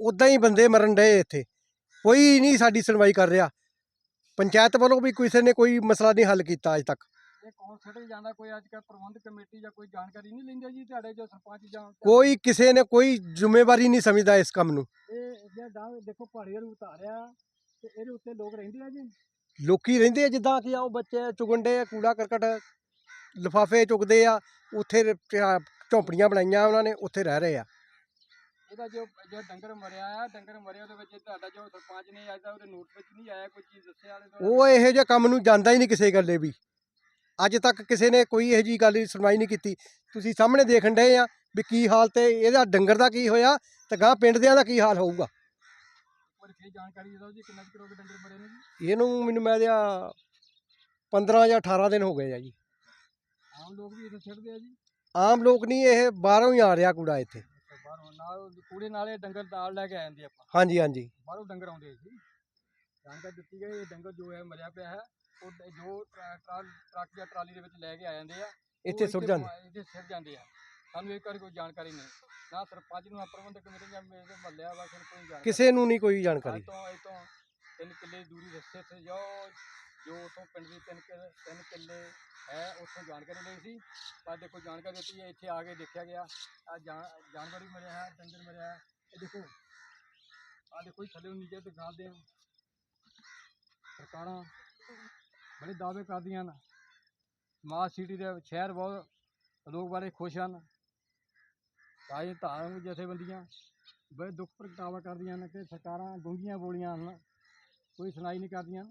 Speaker 2: ਉਦਾਂ ਹੀ ਬੰਦੇ ਮਰਨ ਰਹੇ ਇੱਥੇ। ਕੋਈ ਨਹੀਂ ਸਾਡੀ ਸੁਣਵਾਈ ਕਰ ਰਿਹਾ। ਪੰਚਾਇਤ ਵੱਲੋਂ ਵੀ ਕਿਸੇ ਨੇ ਕੋਈ ਮਸਲਾ ਨਹੀਂ ਹੱਲ ਕੀਤਾ ਅਜੇ ਤੱਕ।
Speaker 1: ਇਹ ਕੌਣ ਛੱਡ ਜਾਂਦਾ? ਕੋਈ ਅੱਜ ਕੱਲ ਪ੍ਰਬੰਧਕ ਕਮੇਟੀ ਜਾਂ ਕੋਈ ਜਾਣਕਾਰੀ ਨਹੀਂ ਲੈਂਦੇ ਜੀ ਤੁਹਾਡੇ ਜੋ ਸਰਪੰਚ ਜਾਂ
Speaker 2: ਕੋਈ ਕਿਸੇ ਨੇ ਕੋਈ ਜ਼ਿੰਮੇਵਾਰੀ ਨਹੀਂ ਸਮਝਦਾ ਇਸ ਕੰਮ ਨੂੰ।
Speaker 1: ਇਹ ਜਿਹੜਾ ਦੇਖੋ ਪਹਾੜੀ ਰੂਪ ਧਾਰਿਆ ਤੇ ਇਹਦੇ ਉੱਤੇ ਲੋਕ ਰਹਿੰਦੇ ਆ ਜੀ।
Speaker 2: ਲੋਕੀ ਰਹਿੰਦੇ ਆ ਜਿੱਦਾਂ ਕਿ ਆਓ ਬੱਚੇ ਚੁਗੰਡੇ ਕੂੜਾ ਕਰਕਟ ਲਿਫਾਫੇ ਚੁਗਦੇ ਆ ਉੱਥੇ ਰ- ਆ ਝੌਂਪੜੀਆਂ ਬਣਾਈਆਂ ਉਹਨਾਂ ਨੇ ਉੱਥੇ ਰਹਿ ਰਹੇ ਆ।
Speaker 1: ਇਹਦਾ ਜੋ ਜੋ ਡੰਗਰ ਮਰਿਆ ਆ ਡੰਗਰ ਮਰਿਆ ਉਹਦੇ ਵਿੱਚ ਤੁਹਾਡਾ ਜੋ ਸਰਪੰਚ ਨੇ ਅੱਜ ਦਾ ਉਹਦੇ ਨੋਟ ਵਿੱਚ ਨਹੀਂ ਆਇਆ ਕੋਈ ਚੀਜ਼ ਦੱਸਿਆ ਵਾਲੇ
Speaker 2: ਉਹ ਇਹੋ ਜਿਹੇ ਕੰਮ ਨੂੰ ਜਾਂਦਾ ਹੀ ਨਹੀਂ ਕਿਸੇ ਗੱਲੇ ਵੀ। ਅੱਜ ਤੱਕ ਕਿਸੇ ਨੇ ਕੋਈ ਇਹੋ ਜਿਹੀ ਗੱਲ ਦੀ ਸੁਣਵਾਈ ਨਹੀਂ ਕੀਤੀ। ਤੁਸੀਂ ਸਾਹਮਣੇ ਦੇਖਣ ਡਏ ਆ ਵੀ ਕੀ ਹਾਲ ਤੇ ਇਹਦਾ ਡੰਗਰ ਦਾ ਕੀ ਹੋਇਆ ਤੇ ਗਾਂ ਪਿੰਡ ਦਿਆਂ ਦਾ ਕੀ ਹਾਲ ਹੋਊਗਾ।
Speaker 1: ਪਰ ਫੇਰ ਜਾਣਕਾਰੀ ਦਿਓ ਜੀ ਕਿੰਨਾ ਚਿਰ ਹੋ ਗਿਆ ਡੰਗਰ ਮਰੇ ਨੂੰ ਜੀ?
Speaker 2: ਇਹਨੂੰ ਮੈਨੂੰ ਮੈਂ ਦਿਆ 15 ਜਾਂ 18 ਦਿਨ ਹੋ ਗਏ ਆ ਜੀ।
Speaker 1: ਆਮ ਲੋਕ ਵੀ ਇੱਥੇ ਛੱਡਦੇ ਆ ਜੀ?
Speaker 2: ਆਮ ਲੋਕ ਨਹੀਂ ਇਹ ਬਾਹਰੋਂ ਹੀ ਆ ਰਿਹਾ ਕੂੜਾ ਇੱਥੇ।
Speaker 1: ਅੱਛਾ, ਬਾਹਰੋਂ ਨਾਲ ਕੂੜੇ ਨਾਲੇ ਡੰਗਰ ਨਾਲ ਲੈ ਕੇ ਆ ਜਾਂਦੇ ਆਪਾਂ।
Speaker 2: ਹਾਂਜੀ ਹਾਂਜੀ।
Speaker 1: ਬਾਹਰੋਂ ਡੰਗਰ ਆਉਂਦੇ ਜੀ। ਜਾਣਕਾਰੀ ਦਿੱਤੀ ਗਈ ਇਹ ਡੰਗਰ ਜੋ ਹੈ ਮਰਿਆ ਪਿਆ ਹੈ। ਉਹ ਡ- ਜੋ ਟਰਾ- ਟਰਾ- ਟਰੱਕ ਜਾਂ ਟਰਾਲੀ ਦੇ ਵਿੱਚ ਲੈ ਕੇ ਆ ਜਾਂਦੇ ਆ। ਉਹ
Speaker 2: ਇੱਥੇ ਸੁੱਟ ਜਾਂਦੇ।
Speaker 1: ਪ- ਇੱਥੇ ਸਿਰ ਜਾਂਦੇ ਆ। ਸਾਨੂੰ ਇਹ ਕੋਈ ਜਾਣਕਾਰੀ ਨਹੀਂ। ਨਾ ਸਰਪੰਚ ਨੂੰ ਨਾ ਪ੍ਰਬੰਧਕ ਕਮੇਟੀ ਜਾਂ ਮੇਰੇ ਮਹੱਲਿਆ ਵਾਸੀ ਨੂੰ ਕੋਈ ਜਾਣਕਾਰੀ
Speaker 2: ਕਿਸੇ ਨੂੰ ਨਹੀਂ ਕੋਈ ਜਾਣਕਾਰੀ।
Speaker 1: ਤੋਂ ਇਹ ਤੋਂ ਤਿੰਨ ਕਿੱਲੇ ਦੀ ਦੂਰੀ ਰਸਤੇ ਤੇ ਜਾਓ ਜੋ ਉਥੋਂ ਪਿੰਡ ਦੀ ਤਿੰਨ ਕਿੱਲੇ ਤਿੰਨ ਕਿੱਲੇ ਹੈ ਉੱਥੋਂ ਜਾਣਕਾਰੀ ਲਈ ਸੀ। ਪਰ ਦੇਖੋ ਜਾਣਕਾਰੀ ਦਿੱਤੀ ਹੈ ਇੱਥੇ ਆ ਕੇ ਦੇਖਿਆ ਗਿਆ। ਆ ਜਾਨਵਰ ਵੀ ਮਰਿਆ ਹੈ ਡੰਗਰ ਮਰਿਆ ਹੈ ਇਹ ਦੇਖੋ ਆ ਦੇਖੋ ਥੱਲੇ ਨੀਚੇ ਦਿਖਾਉਂਦੇ ਆ ਸਰਕਾਰਾਂ ਬੜੇ ਦਾਅਵੇ ਕਰਦੀਆਂ ਹਨ। ਸਮਾਰਟ ਸਿਟੀ ਦੇ ਸ਼ਹਿਰ ਬਹੁਤ ਲੋਕ ਬਾਰੇ ਖੁਸ਼ ਹਨ। ਰਾਜ ਧਾਰਮਿਕ ਜਥੇਬੰਦੀਆਂ ਬੜੇ ਦੁੱਖ ਪ੍ਰਗਟਾਵਾ ਕਰਦੀਆਂ ਨੇ ਕਿ ਸਰਕਾਰਾਂ ਗੂੰਗੀਆਂ ਬੋਲੀਆਂ ਹਨ। ਕੋਈ ਸੁਣਾਈ ਨਹੀਂ ਕਰਦੀਆਂ।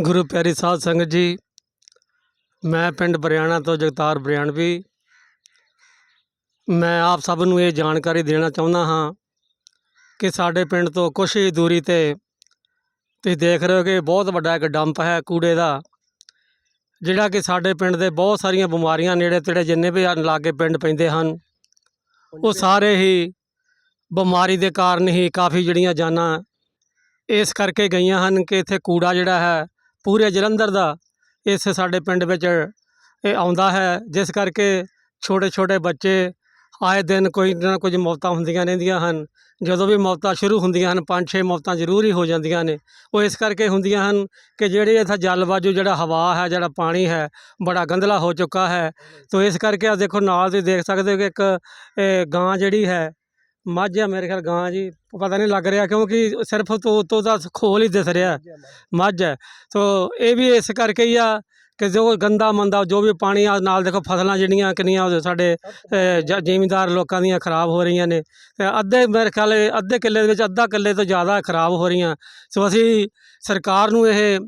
Speaker 6: ਗੁਰੂ ਪਿਆਰੀ ਸਾਧ ਸੰਗਤ ਜੀ, ਮੈਂ ਪਿੰਡ ਬਰਿਆਣਾ ਤੋਂ ਜਗਤਾਰ ਬਰਿਆਣਵੀ। ਮੈਂ ਆਪ ਸਭ ਨੂੰ ਇਹ ਜਾਣਕਾਰੀ ਦੇਣਾ ਚਾਹੁੰਦਾ ਹਾਂ ਕਿ ਸਾਡੇ ਪਿੰਡ ਤੋਂ ਕੁਛ ਹੀ ਦੂਰੀ ਤੇ ਤੁਸੀਂ ਦੇਖ ਰਹੇ ਹੋ ਕਿ ਬਹੁਤ ਵੱਡਾ ਇੱਕ ਡੰਪ ਹੈ ਕੂੜੇ ਦਾ, ਜਿਹੜਾ ਕਿ ਸਾਡੇ ਪਿੰਡ ਦੇ ਬਹੁਤ ਸਾਰੀਆਂ ਬਿਮਾਰੀਆਂ ਨੇੜੇ ਤੇੜੇ ਜਿੰਨੇ ਵੀ ਲਾਗੇ ਪਿੰਡ ਪੈਂਦੇ ਹਨ। ਉਹ ਸਾਰੇ ਹੀ ਬਿਮਾਰੀ ਦੇ ਕਾਰਨ ਹੀ ਕਾਫੀ ਜਿਹੜੀਆਂ ਜਾਨਾਂ ਇਸ ਕਰਕੇ ਗਈਆਂ ਹਨ ਕਿ ਇੱਥੇ ਕੂੜਾ ਜਿਹੜਾ ਹੈ ਪੂਰੇ ਜਲੰਧਰ ਦਾ ਇਸ ਸਾਡੇ ਪਿੰਡ ਵਿੱਚ ਇਹ ਆਉਂਦਾ ਹੈ, ਜਿਸ ਕਰਕੇ ਛੋਟੇ ਛੋਟੇ ਬੱਚੇ ਆਏ ਦਿਨ ਕੋਈ ਨਾ ਕੁਝ ਮੌਤਾਂ ਹੁੰਦੀਆਂ ਰਹਿੰਦੀਆਂ ਹਨ। ਜਦੋਂ ਵੀ ਮੌਤਾਂ ਸ਼ੁਰੂ ਹੁੰਦੀਆਂ ਹਨ ਪੰਜ ਛੇ ਮੌਤਾਂ ਜ਼ਰੂਰ ਹੀ ਹੋ ਜਾਂਦੀਆਂ ਨੇ। ਉਹ ਇਸ ਕਰਕੇ ਹੁੰਦੀਆਂ ਹਨ ਕਿ ਜਿਹੜੀ ਇੱਥੇ ਜਲਵਾਯੂ ਜਿਹੜਾ ਹਵਾ ਹੈ ਜਿਹੜਾ ਪਾਣੀ ਹੈ ਬੜਾ ਗੰਧਲਾ ਹੋ ਚੁੱਕਾ ਹੈ। ਤੋ ਇਸ ਕਰਕੇ ਆ ਦੇਖੋ ਨਾਲ ਤੁਸੀਂ ਦੇਖ ਸਕਦੇ ਹੋ ਕਿ ਇੱਕ ਗਾਂ ਜਿਹੜੀ ਹੈ ਮੱਝ ਹੈ ਮੇਰੇ ਖਿਆਲ ਗਾਂ ਜੀ ਪਤਾ ਨਹੀਂ ਲੱਗ ਰਿਹਾ ਕਿਉਂਕਿ ਸਿਰਫ ਤੋਂ ਤੋਂ ਦਾ ਖੋਲ ਹੀ ਦਿਸ ਰਿਹਾ। ਮੱਝ ਹੈ। ਤੋ ਇਹ ਵੀ ਇਸ ਕਰਕੇ ਹੀ ਆ ਕਿ ਜੋ ਗੰਦਾ ਮੰਦਾ ਜੋ ਵੀ ਪਾਣੀ ਆ, ਨਾਲ ਦੇਖੋ ਫਸਲਾਂ ਜਿਹੜੀਆਂ ਕਿੰਨੀਆਂ ਉਹ ਸਾਡੇ ਜ- ਜ਼ਿਮੀਂਦਾਰ ਲੋਕਾਂ ਦੀਆਂ ਖਰਾਬ ਹੋ ਰਹੀਆਂ ਨੇ। ਤੇ ਅੱਧੇ ਮੇਰੇ ਖਿਆਲ ਅੱਧੇ ਕਿੱਲੇ ਦੇ ਵਿੱਚ ਅੱਧਾ ਕਿੱਲੇ ਤੋਂ ਜ਼ਿਆਦਾ ਖਰਾਬ ਹੋ ਰਹੀਆਂ। ਸੋ ਅਸੀਂ ਸਰਕਾਰ ਨੂੰ ਇਹ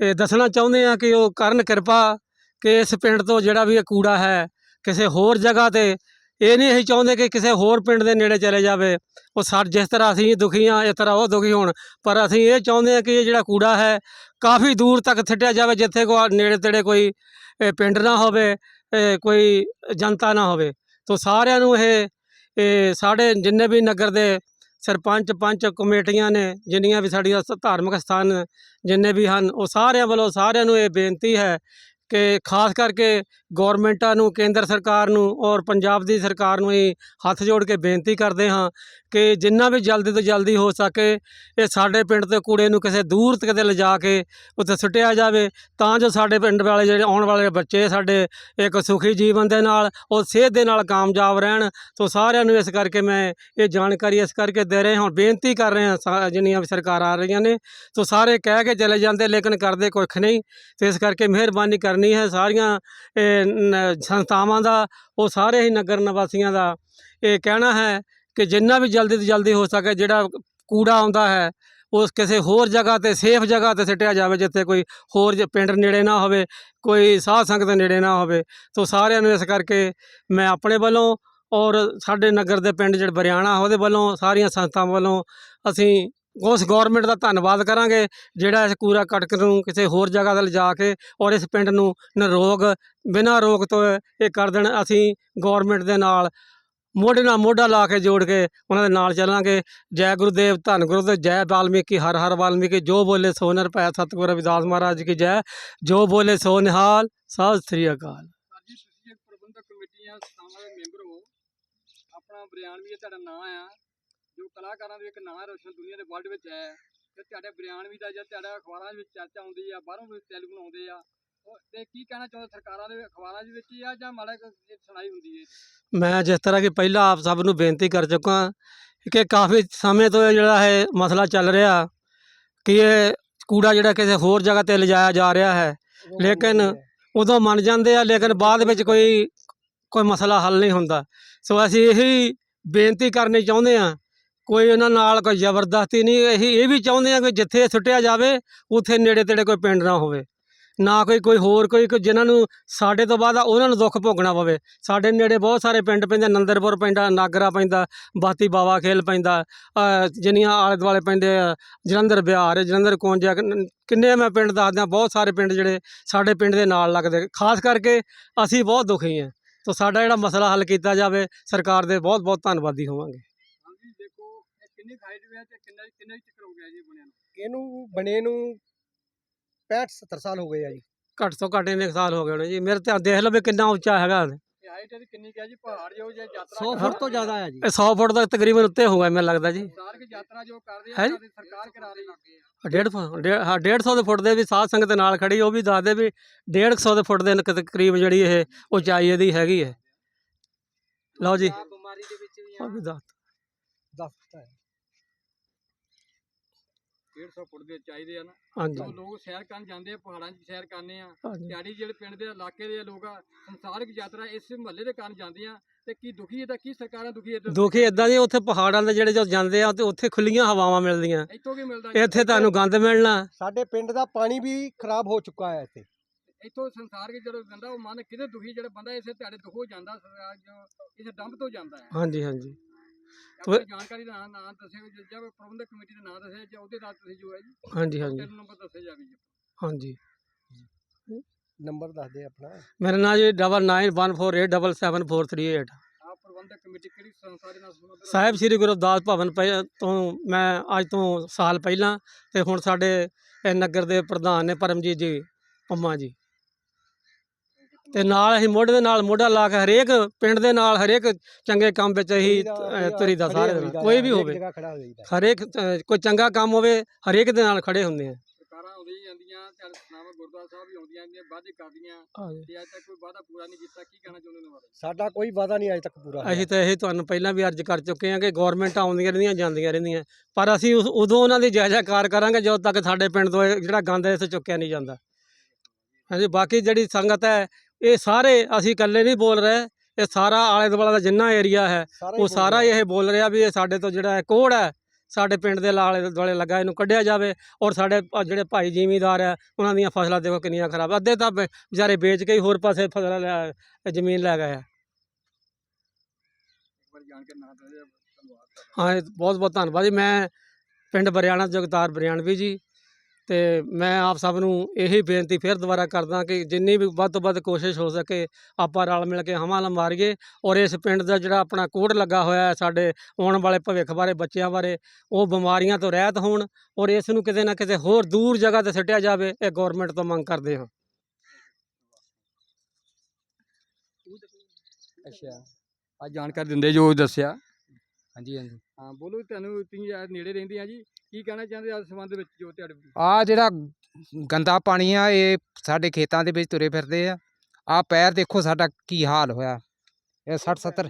Speaker 6: ਇਹ ਦੱਸਣਾ ਚਾਹੁੰਦੇ ਹਾਂ ਕਿ ਉਹ ਕਰਨ ਕਿਰਪਾ ਕਿ ਇਸ ਪਿੰਡ ਤੋਂ ਜਿਹੜਾ ਵੀ ਇਹ ਕੂੜਾ ਹੈ, ਕਿਸੇ ਹੋਰ ਜਗ੍ਹਾ ਤੇ ਇਹ ਨਹੀਂ ਅਸੀਂ ਚਾਹੁੰਦੇ ਕਿ ਕਿਸੇ ਹੋਰ ਪਿੰਡ ਦੇ ਨੇੜੇ ਚਲੇ ਜਾਵੇ। ਉਹ ਸਰ ਜਿਸ ਤਰ੍ਹਾਂ ਅਸੀਂ ਦੁਖੀ ਹਾਂ ਇਸ ਤਰ੍ਹਾਂ ਉਹ ਦੁਖੀ ਹੋਣ। ਪਰ ਅਸੀਂ ਇਹ ਚਾਹੁੰਦੇ ਹਾਂ ਕਿ ਇਹ ਜਿਹੜਾ ਕੂੜਾ ਹੈ, ਕਾਫੀ ਦੂਰ ਤੱਕ ਸਿੱਟਿਆ ਜਾਵੇ, ਜਿੱਥੇ ਕੋ ਨੇੜੇ ਤੇੜੇ ਕੋਈ ਪਿੰਡ ਨਾ ਹੋਵੇ ਕੋਈ ਜਨਤਾ ਨਾ ਹੋਵੇ। ਤੋਂ ਸਾਰਿਆਂ ਨੂੰ ਇਹ ਇਹ ਸਾਡੇ ਜਿੰਨੇ ਵੀ ਨਗਰ ਦੇ ਸਰਪੰਚ, ਪੰਚ ਕਮੇਟੀਆਂ ਨੇ, ਜਿੰਨੀਆਂ ਵੀ ਸਾਡੀਆਂ ਸ- ਧਾਰਮਿਕ ਸਥਾਨ ਜਿੰਨੇ ਵੀ ਹਨ, ਉਹ ਸਾਰਿਆਂ ਵੱਲੋਂ ਸਾਰਿਆਂ ਨੂੰ ਇਹ ਬੇਨਤੀ ਹੈ ਕਿ ਖਾਸ ਕਰਕੇ ਗੌਰਮੈਂਟਾਂ ਨੂੰ, ਕੇਂਦਰ ਸਰਕਾਰ ਨੂੰ ਔਰ ਪੰਜਾਬ ਦੀ ਸਰਕਾਰ ਨੂੰ ਹੀ ਹੱਥ ਜੋੜ ਕੇ ਬੇਨਤੀ ਕਰਦੇ ਹਾਂ ਕਿ ਜਿੰਨਾ ਵੀ ਜਲਦੀ ਤੋਂ ਜਲਦੀ ਹੋ ਸਕੇ ਇਹ ਸਾਡੇ ਪਿੰਡ ਦੇ ਕੂੜੇ ਨੂੰ ਕਿਸੇ ਦੂਰ ਕਿਤੇ ਲਿਜਾ ਕੇ ਉੱਥੇ ਸੁੱਟਿਆ ਜਾਵੇ, ਤਾਂ ਜੋ ਸਾਡੇ ਪਿੰਡ ਵਾਲੇ ਜਿਹੜੇ ਆਉਣ ਵਾਲੇ ਬੱਚੇ ਸਾਡੇ ਇੱਕ ਸੁਖੀ ਜੀਵਨ ਦੇ ਨਾਲ, ਉਹ ਸਿਹਤ ਦੇ ਨਾਲ ਕਾਮਯਾਬ ਰਹਿਣ। ਸੋ ਸਾਰਿਆਂ ਨੂੰ ਇਸ ਕਰਕੇ ਮੈਂ ਇਹ ਜਾਣਕਾਰੀ ਇਸ ਕਰਕੇ ਦੇ ਰਹੇ ਹਾਂ, ਬੇਨਤੀ ਕਰ ਰਹੇ ਹਾਂ, ਸਾ- ਜਿੰਨੀਆਂ ਵੀ ਸਰਕਾਰਾਂ ਆ ਰਹੀਆਂ ਨੇ। ਸੋ ਸਾਰੇ ਕਹਿ ਕੇ ਚਲੇ ਜਾਂਦੇ, ਲੇਕਿਨ ਕਰਦੇ ਕੁਛ ਨਹੀਂ। ਤੇ ਇਸ ਕਰਕੇ ਮਿਹਰਬਾਨੀ ਕਰਨੀ ਹੈ ਸਾਰੀਆਂ ਸੰਸਥਾਵਾਂ ਦਾ, ਉਹ ਸਾਰੇ ਹੀ ਨਗਰ ਨਿਵਾਸੀਆਂ ਦਾ ਇਹ ਕਹਿਣਾ ਹੈ ਕਿ ਜਿੰਨਾ ਵੀ ਜਲਦੀ ਤੋਂ ਜਲਦੀ ਹੋ ਸਕੇ, ਜਿਹੜਾ ਕੂੜਾ ਆਉਂਦਾ ਹੈ, ਉਸ ਕਿਸੇ ਹੋਰ ਜਗ੍ਹਾ ਤੇ ਸੇਫ ਜਗ੍ਹਾ ਤੇ ਸਿੱਟਿਆ ਜਾਵੇ, ਜਿੱਥੇ ਕੋਈ ਹੋਰ ਜੇ ਪਿੰਡ ਨੇੜੇ ਨਾ ਹੋਵੇ, ਕੋਈ ਸਾਧ ਸੰਗਤ ਨੇੜੇ ਨਾ ਹੋਵੇ। ਸੋ ਸਾਰਿਆਂ ਨੂੰ ਇਸ ਕਰਕੇ ਮੈਂ ਆਪਣੇ ਵੱਲੋਂ ਔਰ ਸਾਡੇ ਨਗਰ ਦੇ ਪਿੰਡ ਜਿਹੜੇ ਬਰਿਆਣਾ ਉਹਦੇ ਵੱਲੋਂ ਸਾਰੀਆਂ ਸੰਸਥਾਵਾਂ ਵੱਲੋਂ ਅਸੀਂ ਉਸ ਗਵਰਨਮੈਂਟ ਦਾ ਧੰਨਵਾਦ ਕਰਾਂਗੇ, ਜਿਹੜਾ ਇਸ ਕੂੜਾ ਕਟਕ ਨੂੰ ਕਿਸੇ ਹੋਰ ਜਗ੍ਹਾ ਤੇ ਲਿਜਾ ਕੇ ਔਰ ਇਸ ਪਿੰਡ ਨੂੰ ਨਿਰੋਗ, ਬਿਨਾਂ ਰੋਗ ਤੋਂ ਇਹ ਕਰ ਦੇਣ। ਅਸੀਂ ਗਵਰਨਮੈਂਟ ਦੇ ਨਾਲ ਮੋਢੇ ਨਾਲ ਮੋਢਾ ਲਾ ਕੇ ਜੋੜ ਕੇ ਉਹਨਾਂ ਦੇ ਨਾਲ ਚੱਲਾਂਗੇ। ਜੈ ਗੁਰਦੇਵ ਧੰਨ ਗੁਰਦੇਵ ਜੈ ਵਾਲਮੀਕੀ, ਹਰ ਹਰ ਵਾਲਮੀਕੀ, ਜੋ ਬੋਲੇ ਸੋ ਨਰ ਸਤਿਗੁਰ ਰਵਿਦਾਸ ਮਹਾਰਾਜ ਕੀ ਜੈ। ਜੋ ਬੋਲੇ ਸੋ ਨਿਹਾਲ, ਸਤਿ ਸ੍ਰੀ ਅਕਾਲ।
Speaker 1: ਜੀ ਤੁਸੀਂ ਇੱਕ ਪ੍ਰਬੰਧਕ ਕਮੇਟੀਆਂ ਸੰਸਥਾਵਾਂ ਦੇ ਮੈਂਬਰ ਹੋ। ਆਪਣਾ ਬਿਆਨ ਵੀ ਤੁਹਾਡਾ ਨਾਂ ਆ। ਜੋ ਕਲਾਕਾਰਾਂ ਦੇ ਇੱਕ ਨਾਂ ਰੋਸ਼ਨ ਦੁਨੀਆ ਦੇ ਵਰਲਡ ਵਿੱਚ ਹੈ। ਤੇ ਤੁਹਾਡੇ ਬਿਆਨ ਵੀ ਦਾ ਜਾਂ ਤੁਹਾਡਾ ਅਖਬਾਰਾਂ ਵਿੱਚ ਚਰਚਾ ਆਉਂਦੀ ਆ, ਬਾਹਰੋਂ ਵੀ ਟੈਲੀਫੋਨ ਆਉਂਦੇ ਆ। ਤੇ ਕੀ ਕਹਿਣਾ ਚਾਹੁੰਦੇ ਸਰਕਾਰਾਂ ਦੇ ਅਖਬਾਰਾਂ ਦੇ ਵਿੱਚ ਹੀ ਆ ਜਾਂ ਮਾੜਾ ਸੁਣਾਈ ਹੁੰਦੀ ਹੈ
Speaker 6: ਮੈਂ ਜਿਸ ਤਰ੍ਹਾਂ ਕਿ ਪਹਿਲਾਂ ਆਪ ਸਭ ਨੂੰ ਬੇਨਤੀ ਕਰ ਚੁੱਕਾ ਕਿ ਕਾਫੀ ਸਮੇਂ ਤੋਂ ਇਹ ਜਿਹੜਾ ਹੈ ਮਸਲਾ ਚੱਲ ਰਿਹਾ ਕਿ ਇਹ ਕੂੜਾ ਜਿਹੜਾ ਕਿਸੇ ਹੋਰ ਜਗ੍ਹਾ ਤੇ ਲਿਜਾਇਆ ਜਾ ਰਿਹਾ ਹੈ ਲੇਕਿਨ ਉਦੋਂ ਮੰਨ ਜਾਂਦੇ ਆ ਲੇਕਿਨ ਬਾਅਦ ਵਿੱਚ ਕੋਈ ਕੋਈ ਮਸਲਾ ਹੱਲ ਨਹੀਂ ਹੁੰਦਾ। ਸੋ ਅਸੀਂ ਇਹੀ ਬੇਨਤੀ ਕਰਨੀ ਚਾਹੁੰਦੇ ਆ ਕੋਈ ਉਹਨਾਂ ਨਾਲ ਕੋਈ ਜ਼ਬਰਦਸਤੀ ਨਹੀਂ ਇਹੀ ਇਹ ਵੀ ਚਾਹੁੰਦੇ ਆ ਕਿ ਜਿੱਥੇ ਸੁੱਟਿਆ ਜਾਵੇ ਉੱਥੇ ਨੇੜੇ ਤੇੜੇ ਕੋਈ ਪਿੰਡ ਨਾ ਹੋਵੇ। ਨਾ ਕੋਈ ਕੋਈ ਹੋਰ ਕੋਈ ਕੋਈ ਜਿਨ੍ਹਾਂ ਨੂੰ ਸਾਡੇ ਤੋਂ ਬਾਅਦ ਆ ਉਹਨਾਂ ਨੂੰ ਦੁੱਖ ਭੋਗਣਾ ਪਵੇ। ਸਾਡੇ ਨੇੜੇ ਬਹੁਤ ਸਾਰੇ ਪਿੰਡ ਪੈਂਦੇ ਨੰਦਰਪੁਰ ਪੈਂਦਾ ਨਾਗਰਾ ਪੈਂਦਾ ਬਾਤੀ ਬਾਵਾ ਖੇਲ ਪੈਂਦਾ ਜਿੰਨੀਆਂ ਆਲੇ ਦੁਆਲੇ ਪੈਂਦੇ ਆ ਜਲੰਧਰ ਬਿਹਾਰ ਜਲੰਧਰ ਕੋਂਜਾ ਕਿੰਨ- ਕਿੰਨੇ ਮੈਂ ਪਿੰਡ ਦੱਸਦਾ ਬਹੁਤ ਸਾਰੇ ਪਿੰਡ ਜਿਹੜੇ ਸਾਡੇ ਪਿੰਡ ਦੇ ਨਾਲ ਲੱਗਦੇ। ਖਾਸ ਕਰਕੇ ਅਸੀਂ ਬਹੁਤ ਦੁਖੀ ਹਾਂ ਸੋ ਸਾਡਾ ਜਿਹੜਾ ਮਸਲਾ ਹੱਲ ਕੀਤਾ ਜਾਵੇ ਸਰਕਾਰ ਦੇ ਬਹੁਤ ਬਹੁਤ ਧੰਨਵਾਦੀ ਹੋਵਾਂਗੇ।
Speaker 1: ਹਾਂਜੀ ਦੇਖੋ ਕਿੰਨੀ ਹਾਈਟ ਤੇ ਕਿੰਨਾ ਕਿੰਨਾ ਚੱਕਰ ਹੋ ਗਿਆ ਜੀ ਬਣਿਆ ਨੂੰ?
Speaker 2: ਇਹਨੂੰ ਬਣੇ ਨੂੰ 65 70 ਸਾਲ ਹੋ ਗਏ ਆ ਜੀ।
Speaker 6: ਘੱਟ ਤੋਂ ਘੱਟ ਕੁ ਸਾਲ ਹੋ ਗਏ ਹੋਣੇ ਜੀ। ਮੇਰੇ ਤੇ ਦੇਖ ਲਓ ਵੀ ਕਿੰਨਾ ਉੱਚਾ ਹੈਗਾ
Speaker 1: ਹਾਈਟ ਇਹਦੀ ਕਿੰਨੀ ਕਿਹਾ ਜੀ? ਪਹਾੜ ਜੋ ਜੇ ਯਾਤਰਾ
Speaker 2: 100 ਫੁੱਟ ਤੋਂ ਜ਼ਿਆਦਾ ਆ ਜੀ।
Speaker 6: 100 ਫੁੱਟ ਦਾ ਤਕਰੀਬਨ ਉੱਤੇ ਹੋਊਗਾ ਮੈਨੂੰ ਲੱਗਦਾ ਜੀ।
Speaker 1: ਸਰਕਾਰ ਕੀ ਯਾਤਰਾ ਜੋ ਕਰਦੇ
Speaker 6: ਹੈ
Speaker 1: ਆ
Speaker 6: ਜੀ?
Speaker 1: ਸਾਡੀ ਸਰਕਾਰ ਕਰਾ ਰਹੀ ਹੈ
Speaker 6: ਡੇਢ ਫੁੱਟ ਡੇਢ ਹਾਂ 150 ਦੇ ਫੁੱਟ ਦੇ ਵੀ ਸਾਧ ਸੰਗਤ ਨਾਲ ਖੜੀ ਉਹ ਵੀ ਦੱਸਦੇ ਵੀ 150 ਦੇ ਫੁੱਟ ਦੇ ਕ- ਕਰੀਬ ਜਿਹੜੀ ਇਹ ਉਚਾਈ ਇਹਦੀ ਹੈਗੀ ਹੈ। ਲਓ ਜੀ।
Speaker 1: ਬਿਮਾਰੀ ਦੇ ਵਿੱਚ ਵੀ
Speaker 6: ਉਹ ਵੀ ਦੱਸ।
Speaker 2: ਦੱਸਦਾ ਹੈ।
Speaker 1: 150 ਫੁੱਟ ਦੇ ਚਾਹੀਦੇ ਆ ਨਾ
Speaker 6: ਹਾਂਜੀ
Speaker 1: ਲੋਕ ਸੈਰ ਕਰਨ ਜਾਂਦੇ ਆ ਪਹਾੜਾਂ 'ਚ ਸੈਰ ਕਰਨੇ ਆ। ਦਿਹਾੜੀ ਜਿਹੜੇ ਪਿੰਡ ਦੇ ਇਲਾਕੇ ਦੇ ਲੋਕ ਆ ਸੰਸਾਰਿਕ ਯਾਤਰਾ ਇਸ ਮਹੱਲੇ ਦੇ ਕਾਰਨ ਜਾਂਦੇ ਆ ਤੇ ਕੀ ਦੁਖੀ ਹੈ ਤਾਂ ਕੀ ਸਰਕਾਰਾਂ ਦੁਖੀ ਹੈ
Speaker 6: ਦੁਖੀ ਇਦਾਂ ਦੀ ਉੱਥੇ ਪਹਾੜਾਂ ਦੇ ਜਿਹੜੇ ਜੋ ਜਾਂਦੇ ਆ ਤੇ ਉੱਥੇ ਖੁੱਲੀਆਂ ਹਵਾਵਾਂ ਮਿਲਦੀਆਂ।
Speaker 1: ਇੱਥੋਂ ਕੀ ਮਿਲਦਾ?
Speaker 6: ਇੱਥੇ ਤੁਹਾਨੂੰ ਗੰਦ ਮਿਲਣਾ।
Speaker 2: ਸਾਡੇ ਪਿੰਡ ਦਾ ਪਾਣੀ ਵੀ ਖਰਾਬ ਹੋ ਚੁੱਕਾ ਹੈ ਇੱਥੇ।
Speaker 1: ਇੱਥੋਂ ਸੰਸਾਰ ਕੇ ਜਦੋਂ ਬੰਦਾ ਉਹ ਮਨ ਕਿਤੇ ਦੁਖੀ ਜਿਹੜਾ ਬੰਦਾ ਇਸੇ ਤੁਹਾਡੇ ਦੁੱਖ ਹੋ ਜਾਂਦਾ ਸਰਕਾਰ ਜੋ ਇਸੇ ਡੰਬ ਤੋਂ ਜਾਂਦਾ ਹੈ।
Speaker 6: ਹਾਂਜੀ ਹਾਂਜੀ।
Speaker 1: ਆਪਣੀ ਜਾਣਕਾਰੀ ਦਾ ਨਾਂ ਨਾਂ ਦੱਸਿਓ ਜੇ ਜਾਂ ਪ੍ਰਬੰਧਕ ਕਮੇਟੀ ਦਾ ਨਾਂ ਦੱਸਿਆ ਜਾਂ ਉਹਦੇ ਨਾਲ ਤੁਸੀਂ ਜੋ। ਹੈ ਜੀ
Speaker 6: ਹਾਂਜੀ। ਹਾਂਜੀ
Speaker 1: ਤਿੰਨ ਨੰਬਰ ਦੱਸਿਆ ਜਾਵੇ ਜੀ
Speaker 6: ਹਾਂਜੀ।
Speaker 2: ਨੰਬਰ ਦੱਸ ਦੇ ਆਪਣਾ।
Speaker 6: ਮੇਰਾ ਨਾਮ ਜੀ double nine one four eight double seven four three eight
Speaker 1: ਆਪ ਪ੍ਰਬੰਧਕ ਕਮੇਟੀ ਕਿਹੜੀ ਸੰਸਥਾ ਦੇ ਨਾਲ ਸੰਬੰਧਿਤ ਹੈ?
Speaker 6: ਸਾਹਿਬ ਸ੍ਰੀ ਗੁਰੂ ਰਵਿਦਾਸ ਭਵਨ ਪਹਿ- ਤੋਂ ਮੈਂ ਅੱਜ ਤੋਂ ਸਾਲ ਪਹਿਲਾਂ ਤੇ ਹੁਣ ਸਾਡੇ ਇਹ ਨਗਰ ਦੇ ਪ੍ਰਧਾਨ ਨੇ ਪਰਮਜੀਤ ਜੀ ਪੰਮਾ ਜੀ। ਤੇ ਨਾਲ ਅਸੀਂ ਮੋਢੇ ਦੇ ਨਾਲ ਮੋਢਾ ਲਾ ਕੇ ਹਰੇਕ ਪਿੰਡ ਦੇ ਨਾਲ ਹਰੇਕ ਚੰਗੇ ਕੰਮ ਵਿੱਚ ਅਸੀਂ ਤੁਰੀ ਦਾ ਸਾਰੇ ਕੋਈ ਵੀ ਹੋਵੇ। ਹਰੇਕ ਅ, ਕੋਈ ਚੰਗਾ ਕੰਮ ਹੋਵੇ ਹਰੇਕ ਦੇ ਨਾਲ ਖੜੇ ਹੁੰਦੇ ਆ।
Speaker 1: ਸਰਕਾਰਾਂ ਆਉਂਦੀਆਂ ਹੀ ਜਾਂਦੀਆਂ ਤੇ ਨਾਮ ਗੁਰਦੁਆਰਾ ਸਾਹਿਬ ਵੀ ਆਉਂਦੀਆਂ ਜਾਂਦੀਆਂ ਵਾਅਦੇ ਕਰਦੀਆਂ। ਤੇ ਅੱਜ ਤੱਕ ਕੋਈ ਵਾਅਦਾ ਪੂਰਾ ਨਹੀਂ ਕੀਤਾ ਕੀ ਕਹਿਣਾ ਚਾਹੁੰਦੇ ਨੇ ਬਾਰੇ?
Speaker 2: ਸਾਡਾ ਕੋਈ ਵਾਦਾ ਨਹੀਂ ਅਜੇ ਤੱਕ ਪੂਰਾ ਹੋਇਆ।
Speaker 6: ਅਸੀਂ ਤਾਂ ਇਹ ਤੁਹਾਨੂੰ ਪਹਿਲਾਂ ਵੀ ਅਰਜ਼ ਕਰ ਚੁੱਕੇ ਹਾਂ ਕਿ ਗਵਰਨਮੈਂਟ ਆਉਂਦੀਆਂ ਰਹਿੰਦੀਆਂ ਜਾਂਦੀਆਂ ਰਹਿੰਦੀਆਂ। ਪਰ ਅਸੀਂ ਉਸ- ਉਦੋਂ ਉਹਨਾਂ ਦੀ ਜਾਇਜ਼ਾ ਕਾਰ ਕਰਾਂਗੇ ਜਦੋਂ ਤੱਕ ਸਾਡੇ ਪਿੰਡ ਤੋਂ ਇਹ ਜਿਹੜਾ ਗੰਦ ਇੱਥੇ ਚੁੱਕਿਆ ਨਹੀਂ ਜਾਂਦਾ। ਹਾਂਜੀ ਬਾਕੀ ਜਿਹੜੀ ਸੰਗਤ ਹੈ ਇਹ ਸਾਰੇ ਅਸੀਂ ਇਕੱਲੇ ਨਹੀਂ ਬੋਲ ਰਹੇ ਇਹ ਸਾਰਾ ਆਲੇ ਦੁਆਲੇ ਦਾ ਜਿੰਨਾ ਏਰੀਆ ਹੈ ਉਹ ਸਾਰਾ ਹੀ ਇਹ ਬੋਲ ਰਿਹਾ ਵੀ ਇਹ ਸਾਡੇ ਤੋਂ ਜਿਹੜਾ ਹੈ ਕੋੜ ਹੈ ਸਾਡੇ ਪਿੰਡ ਦੇ ਆਲੇ ਦੁਆਲੇ ਲੱਗਾ ਇਹਨੂੰ ਕੱਢਿਆ ਜਾਵੇ ਔਰ ਸਾਡੇ ਜਿਹੜੇ ਭਾਈ ਜ਼ਿਮੀਂਦਾਰ ਹੈ ਉਹਨਾਂ ਦੀਆਂ ਫਸਲਾਂ ਦੇਖੋ ਕਿੰਨੀਆਂ ਖਰਾਬ ਅੱਧੇ ਤਾਂ ਵਿਚਾਰੇ ਵੇਚ ਕੇ ਹੀ ਹੋਰ ਪਾਸੇ ਫਸਲਾਂ ਲੈ ਜ਼ਮੀਨ ਲੈ ਗਏ ਆ। ਹਾਂ ਬਹੁਤ ਬਹੁਤ ਧੰਨਵਾਦ ਜੀ ਮੈਂ ਪਿੰਡ ਬਰਿਆਣਾ ਜਗਤਾਰ ਬਰਿਆਣਵੀ ਜੀ ਤੇ ਮੈਂ ਆਪ ਸਭ ਨੂੰ ਇਹੀ ਬੇਨਤੀ ਫਿਰ ਦੁਬਾਰਾ ਕਰਦਾ ਕਿ ਜਿੰਨੀ ਵੀ ਵੱਧ ਤੋਂ ਵੱਧ ਕੋਸ਼ਿਸ਼ ਹੋ ਸਕੇ, ਆਪਾਂ ਰਲ ਮਿਲ ਕੇ ਹਮਾਂ ਮਾਰੀਏ ਔਰ ਇਸ ਪਿੰਡ ਦਾ ਜਿਹੜਾ ਆਪਣਾ ਕੋਡ ਲੱਗਾ ਹੋਇਆ ਹੈ ਸਾਡੇ ਆਉਣ ਵਾਲੇ ਭਵਿੱਖ ਬਾਰੇ, ਬੱਚਿਆਂ ਬਾਰੇ, ਉਹ ਬਿਮਾਰੀਆਂ ਤੋਂ ਰਹਿਤ ਹੋਣ ਔਰ ਇਸ ਨੂੰ ਕਿਤੇ ਨਾ ਕਿਤੇ ਹੋਰ ਦੂਰ ਜਗ੍ਹਾ ਤੇ ਸਿੱਟਿਆ ਜਾਵੇ, ਇਹ ਗਵਰਨਮੈਂਟ ਤੋਂ ਮੰਗ ਕਰਦੇ ਹਾਂ।
Speaker 1: ਅੱਛਾ। ਆ ਜਾਣਕਾਰੀ ਦਿੰਦੇ ਜੋ ਦੱਸਿਆ।
Speaker 7: ਹਾਂਜੀ ਹਾਂਜੀ।
Speaker 1: ਹਾਂ ਬੋਲੋ ਤੁਹਾਨੂੰ ਤੁਸੀਂ ਯਾਰ ਨੇੜੇ ਰਹਿੰਦੇ ਆ ਜੀ। ਕੀ ਕਹਿਣਾ ਚਾਹੁੰਦੇ ਆ ਇਸ ਸੰਬੰਧ ਵਿੱਚ ਜੋ ਤੁਹਾਡੇ
Speaker 7: ਆ ਜਿਹੜਾ ਗੰਦਾ ਪਾਣੀ ਆ ਇਹ ਸਾਡੇ ਖੇਤਾਂ ਦੇ ਵਿੱਚ ਤੁਰੇ ਫਿਰਦੇ ਆ। ਆ ਪੈਰ ਦੇਖੋ ਸਾਡਾ ਕੀ ਹਾਲ ਹੋਇਆ। ਇਹ 60 70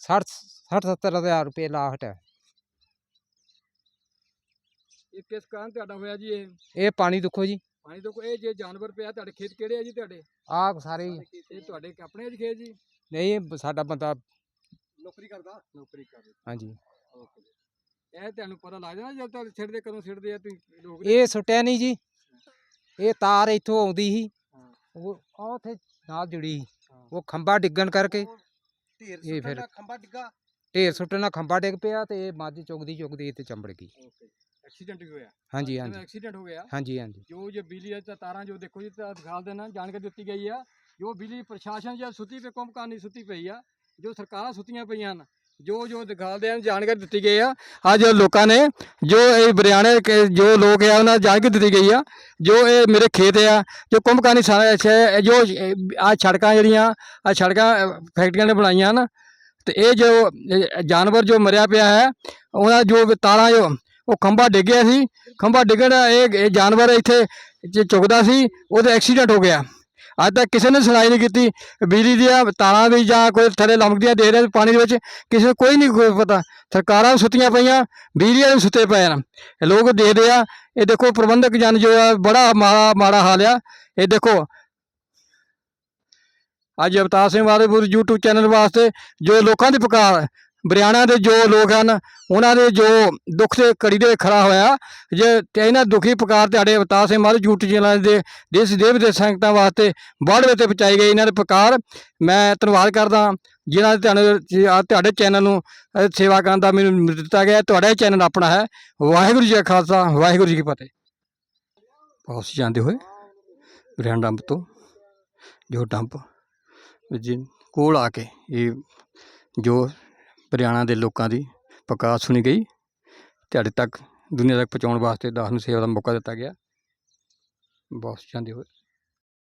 Speaker 7: 60 60 70 ਹਜ਼ਾਰ ਰੁਪਏ ਲਾਹਟ ਹੈ।
Speaker 1: ਇਹ ਕਿਸ ਕਾਰਨ ਤੁਹਾਡਾ ਹੋਇਆ ਜੀ ਇਹ?
Speaker 7: ਇਹ ਪਾਣੀ ਦੇਖੋ ਜੀ।
Speaker 1: ਪਾਣੀ ਤੋਂ ਇਹ ਜੇ ਜਾਨਵਰ ਪਿਆ ਤੁਹਾਡੇ ਖੇਤ ਕਿਹੜੇ ਆ ਜੀ ਤੁਹਾਡੇ?
Speaker 7: ਆ ਸਾਰੇ।
Speaker 1: ਇਹ ਤੁਹਾਡੇ ਆਪਣੇ ਜੀ ਖੇਤ ਜੀ?
Speaker 7: ਨਹੀਂ ਸਾਡਾ ਬੰਦਾ
Speaker 2: ਨੌਕਰੀ ਕਰਦਾ
Speaker 1: ਨੌਕਰੀ ਕਰਦੇ?
Speaker 7: ਹਾਂਜੀ।
Speaker 1: ਓਕੇ ਇਹ ਤੁਹਾਨੂੰ ਪਤਾ ਲੱਗ ਜਾਣਾ ਜਦ ਤੱਕ ਛਿੜਦੇ ਕਦੋਂ ਛਿੜਦੇ ਆ ਤੁਸੀਂ ਲੋਕ
Speaker 7: ਇਹ ਸੁੱਟਿਆ ਨਹੀਂ ਜੀ। ਇਹ ਤਾਰ ਇੱਥੋਂ ਆਉਂਦੀ ਸੀ।
Speaker 1: ਹਾਂ।
Speaker 7: ਉਹ ਆ ਉੱਥੇ ਨਾਲ ਜੁੜੀ ਸੀ।
Speaker 1: ਹਾਂ।
Speaker 7: ਉਹ ਖੰਭਾ ਡਿੱਗਣ ਕਰਕੇ
Speaker 2: ਢੇਰ
Speaker 7: ਇਹ ਫਿਰ-
Speaker 2: ਖੰਭਾ ਡਿੱਗਾ?
Speaker 7: ਢੇਰ ਸੁੱਟਣ ਨਾਲ ਖੰਭਾ ਡਿੱਗ ਪਿਆ ਤੇ ਇਹ ਮੱਝ ਚੁਗਦੀ ਚੁਗਦੀ ਇੱਥੇ ਚੰਬੜ ਗਈ।
Speaker 1: ਓਕੇ ਐਕਸੀਡੈਂਟ ਹੋਇਆ?
Speaker 7: ਹਾਂਜੀ ਹਾਂਜੀ।
Speaker 1: ਐਕਸੀਡੈਂਟ ਹੋ ਗਿਆ?
Speaker 7: ਹਾਂਜੀ ਹਾਂਜੀ।
Speaker 1: ਜੋ ਜੋ ਬਿਜਲੀ ਦੀਆਂ ਤਾਰਾਂ ਜੋ ਦੇਖੋ ਜੀ ਤਾਂ ਦਿਖਾ ਦੇਣਾ ਜਾਣਕਾਰੀ ਦਿੱਤੀ ਗਈ ਆ। ਜੋ ਬਿਜਲੀ ਪ੍ਰਸ਼ਾਸਨ ਜਾਂ ਸੁੱਤੀ ਪਈ ਸੁੱਤੀ ਆ ਜੋ ਸਰਕਾਰਾਂ ਸੁੱਤੀਆਂ ਪਈਆਂ ਹਨ ਜੋ ਜੋ ਦਿਖਾਉਂਦੇ ਹਨ, ਜਾਣਕਾਰੀ ਦਿੱਤੀ ਗਈ ਆ। ਅੱਜ ਲੋਕਾਂ ਨੇ, ਜੋ ਇਹ ਬਰਿਆਣੇ ਕੇ, ਜੋ ਲੋਕ ਆ, ਉਹਨਾਂ ਨੂੰ ਜਾਣਕਾਰੀ ਦਿੱਤੀ ਗਈ ਆ। ਜੋ ਇਹ ਮੇਰੇ ਖੇਤ ਆ, ਜੋ ਕੁੰਭ ਸਾਰਾ ਇੱਥੇ ਜੋ ਆ ਸੜਕਾਂ ਜਿਹੜੀਆਂ ਆ ਸੜਕਾਂ ਫੈਕਟਰੀਆਂ ਨੇ ਬਣਾਈਆਂ ਹਨ ਤੇ ਇਹ ਜੋ ਜਾਨਵਰ ਜੋ ਮਰਿਆ ਪਿਆ ਹੈ ਉਹਨਾਂ ਜੋ ਤਾਰਾਂ ਜੋ, ਉਹ ਖੰਭਾ ਡਿੱਗਿਆ ਸੀ। ਖੰਭਾ ਡਿੱਗਣ ਇਹ ਜਾਨਵਰ ਇੱਥੇ ਚੁੱਕਦਾ ਸੀ, ਉਹਦਾ ਐਕਸੀਡੈਂਟ ਹੋ ਗਿਆ। ਅੱਜ ਤੱਕ ਕਿਸੇ ਨੇ ਸੁਣਾਈ ਨਹੀਂ ਕੀਤੀ। ਬਿਜਲੀ ਦੀਆਂ ਤਾਰਾਂ ਵੀ ਜਾਂ ਕੋਈ ਥੱਲੇ ਲਮਕਦੀਆਂ ਦੇ ਰਹੇ ਪਾਣੀ ਦੇ ਵਿੱਚ, ਕਿਸੇ ਨੂੰ ਕੋਈ ਨਹੀਂ ਕੋਈ ਪਤਾ। ਸਰਕਾਰਾਂ ਵੀ ਸੁੱਤੀਆਂ ਪਈਆਂ ਬਿਜਲੀ ਵਾਲੇ ਵੀ ਸੁੱਤੇ ਪਏ ਹਨ। ਲੋਕ ਦੇਖਦੇ ਆ, ਇਹ ਦੇਖੋ ਪ੍ਰਬੰਧਕ ਜਨ ਜੋ ਆ, ਬੜਾ ਮਾੜਾ ਮਾੜਾ ਹਾਲ ਆ। ਇਹ ਦੇਖੋ, ਅੱਜ ਅਵਤਾਰ ਸਿੰਘ ਵਾਲੇਪੁਰ YouTube ਚੈਨਲ ਵਾਸਤੇ ਜੋ ਲੋਕਾਂ ਦੀ ਪੁਕਾਰ ਬਰਿਆਣਾ ਦੇ ਜੋ ਲੋਕ ਹਨ, ਉਹਨਾਂ ਦੇ ਜੋ ਦੁੱਖ ਦੇ ਘੜੀ ਦੇ ਖੜਾ ਹੋਇਆ, ਜੇ ਤੇ ਇਹਨਾਂ ਦੁਖੀ ਪੁਕਾਰ ਤੁਹਾਡੇ ਅਵਤਾਰ ਸਿੰਘ ਮਾਲ YouTube ਚੈਨਲ ਦੇ ਦੇਸ਼ ਦੇਵ ਦੇ ਸੰਗਤਾਂ ਵਾਸਤੇ ਬਾੜਵੇ ਤੇ ਪਹੁੰਚਾਈ ਗਈ ਇਹਨਾਂ ਦੇ ਪੁਕਾਰ, ਮੈਂ ਧੰਨਵਾਦ ਕਰਦਾ ਜਿਨ੍ਹਾਂ ਦੇ ਤੁਹਾਨੂੰ ਤੁਹਾਡੇ ਚੈਨਲ ਨੂੰ ਸੇਵਾ ਕਰਨ ਦਾ ਮੈਨੂੰ ਦਿੱਤਾ ਗਿਆ, ਤੁਹਾਡਾ ਚੈਨਲ ਆਪਣਾ ਹੈ, ਵਾਹਿਗੁਰੂ ਜੀ ਕਾ ਖਾਲਸਾ, ਵਾਹਿਗੁਰੂ ਜੀ ਕੀ ਫਤਿਹ। ਪਹੁੰਚ ਜਾਂਦੇ ਹੋਏ, ਬਰਿਆਣਾ ਡੰਪ ਤੋਂ, ਜੋ ਡੰਪ ਜੀ ਕੋਲ ਆ ਕੇ ਇਹ ਜੋ ਹਰਿਆਣਾ ਦੇ ਲੋਕਾਂ ਦੀ ਪੁਕਾਰ ਸੁਣੀ ਗਈ ਤੁਹਾਡੇ ਤੱਕ ਦੁਨੀਆ ਤੱਕ ਪਹੁੰਚਾਉਣ ਵਾਸਤੇ ਦਾਸ ਨੂੰ ਸੇਵਾ ਦਾ ਮੌਕਾ ਦਿੱਤਾ ਗਿਆ। ਬਹੁਤ ਜਾਂਦੇ ਹੋਏ।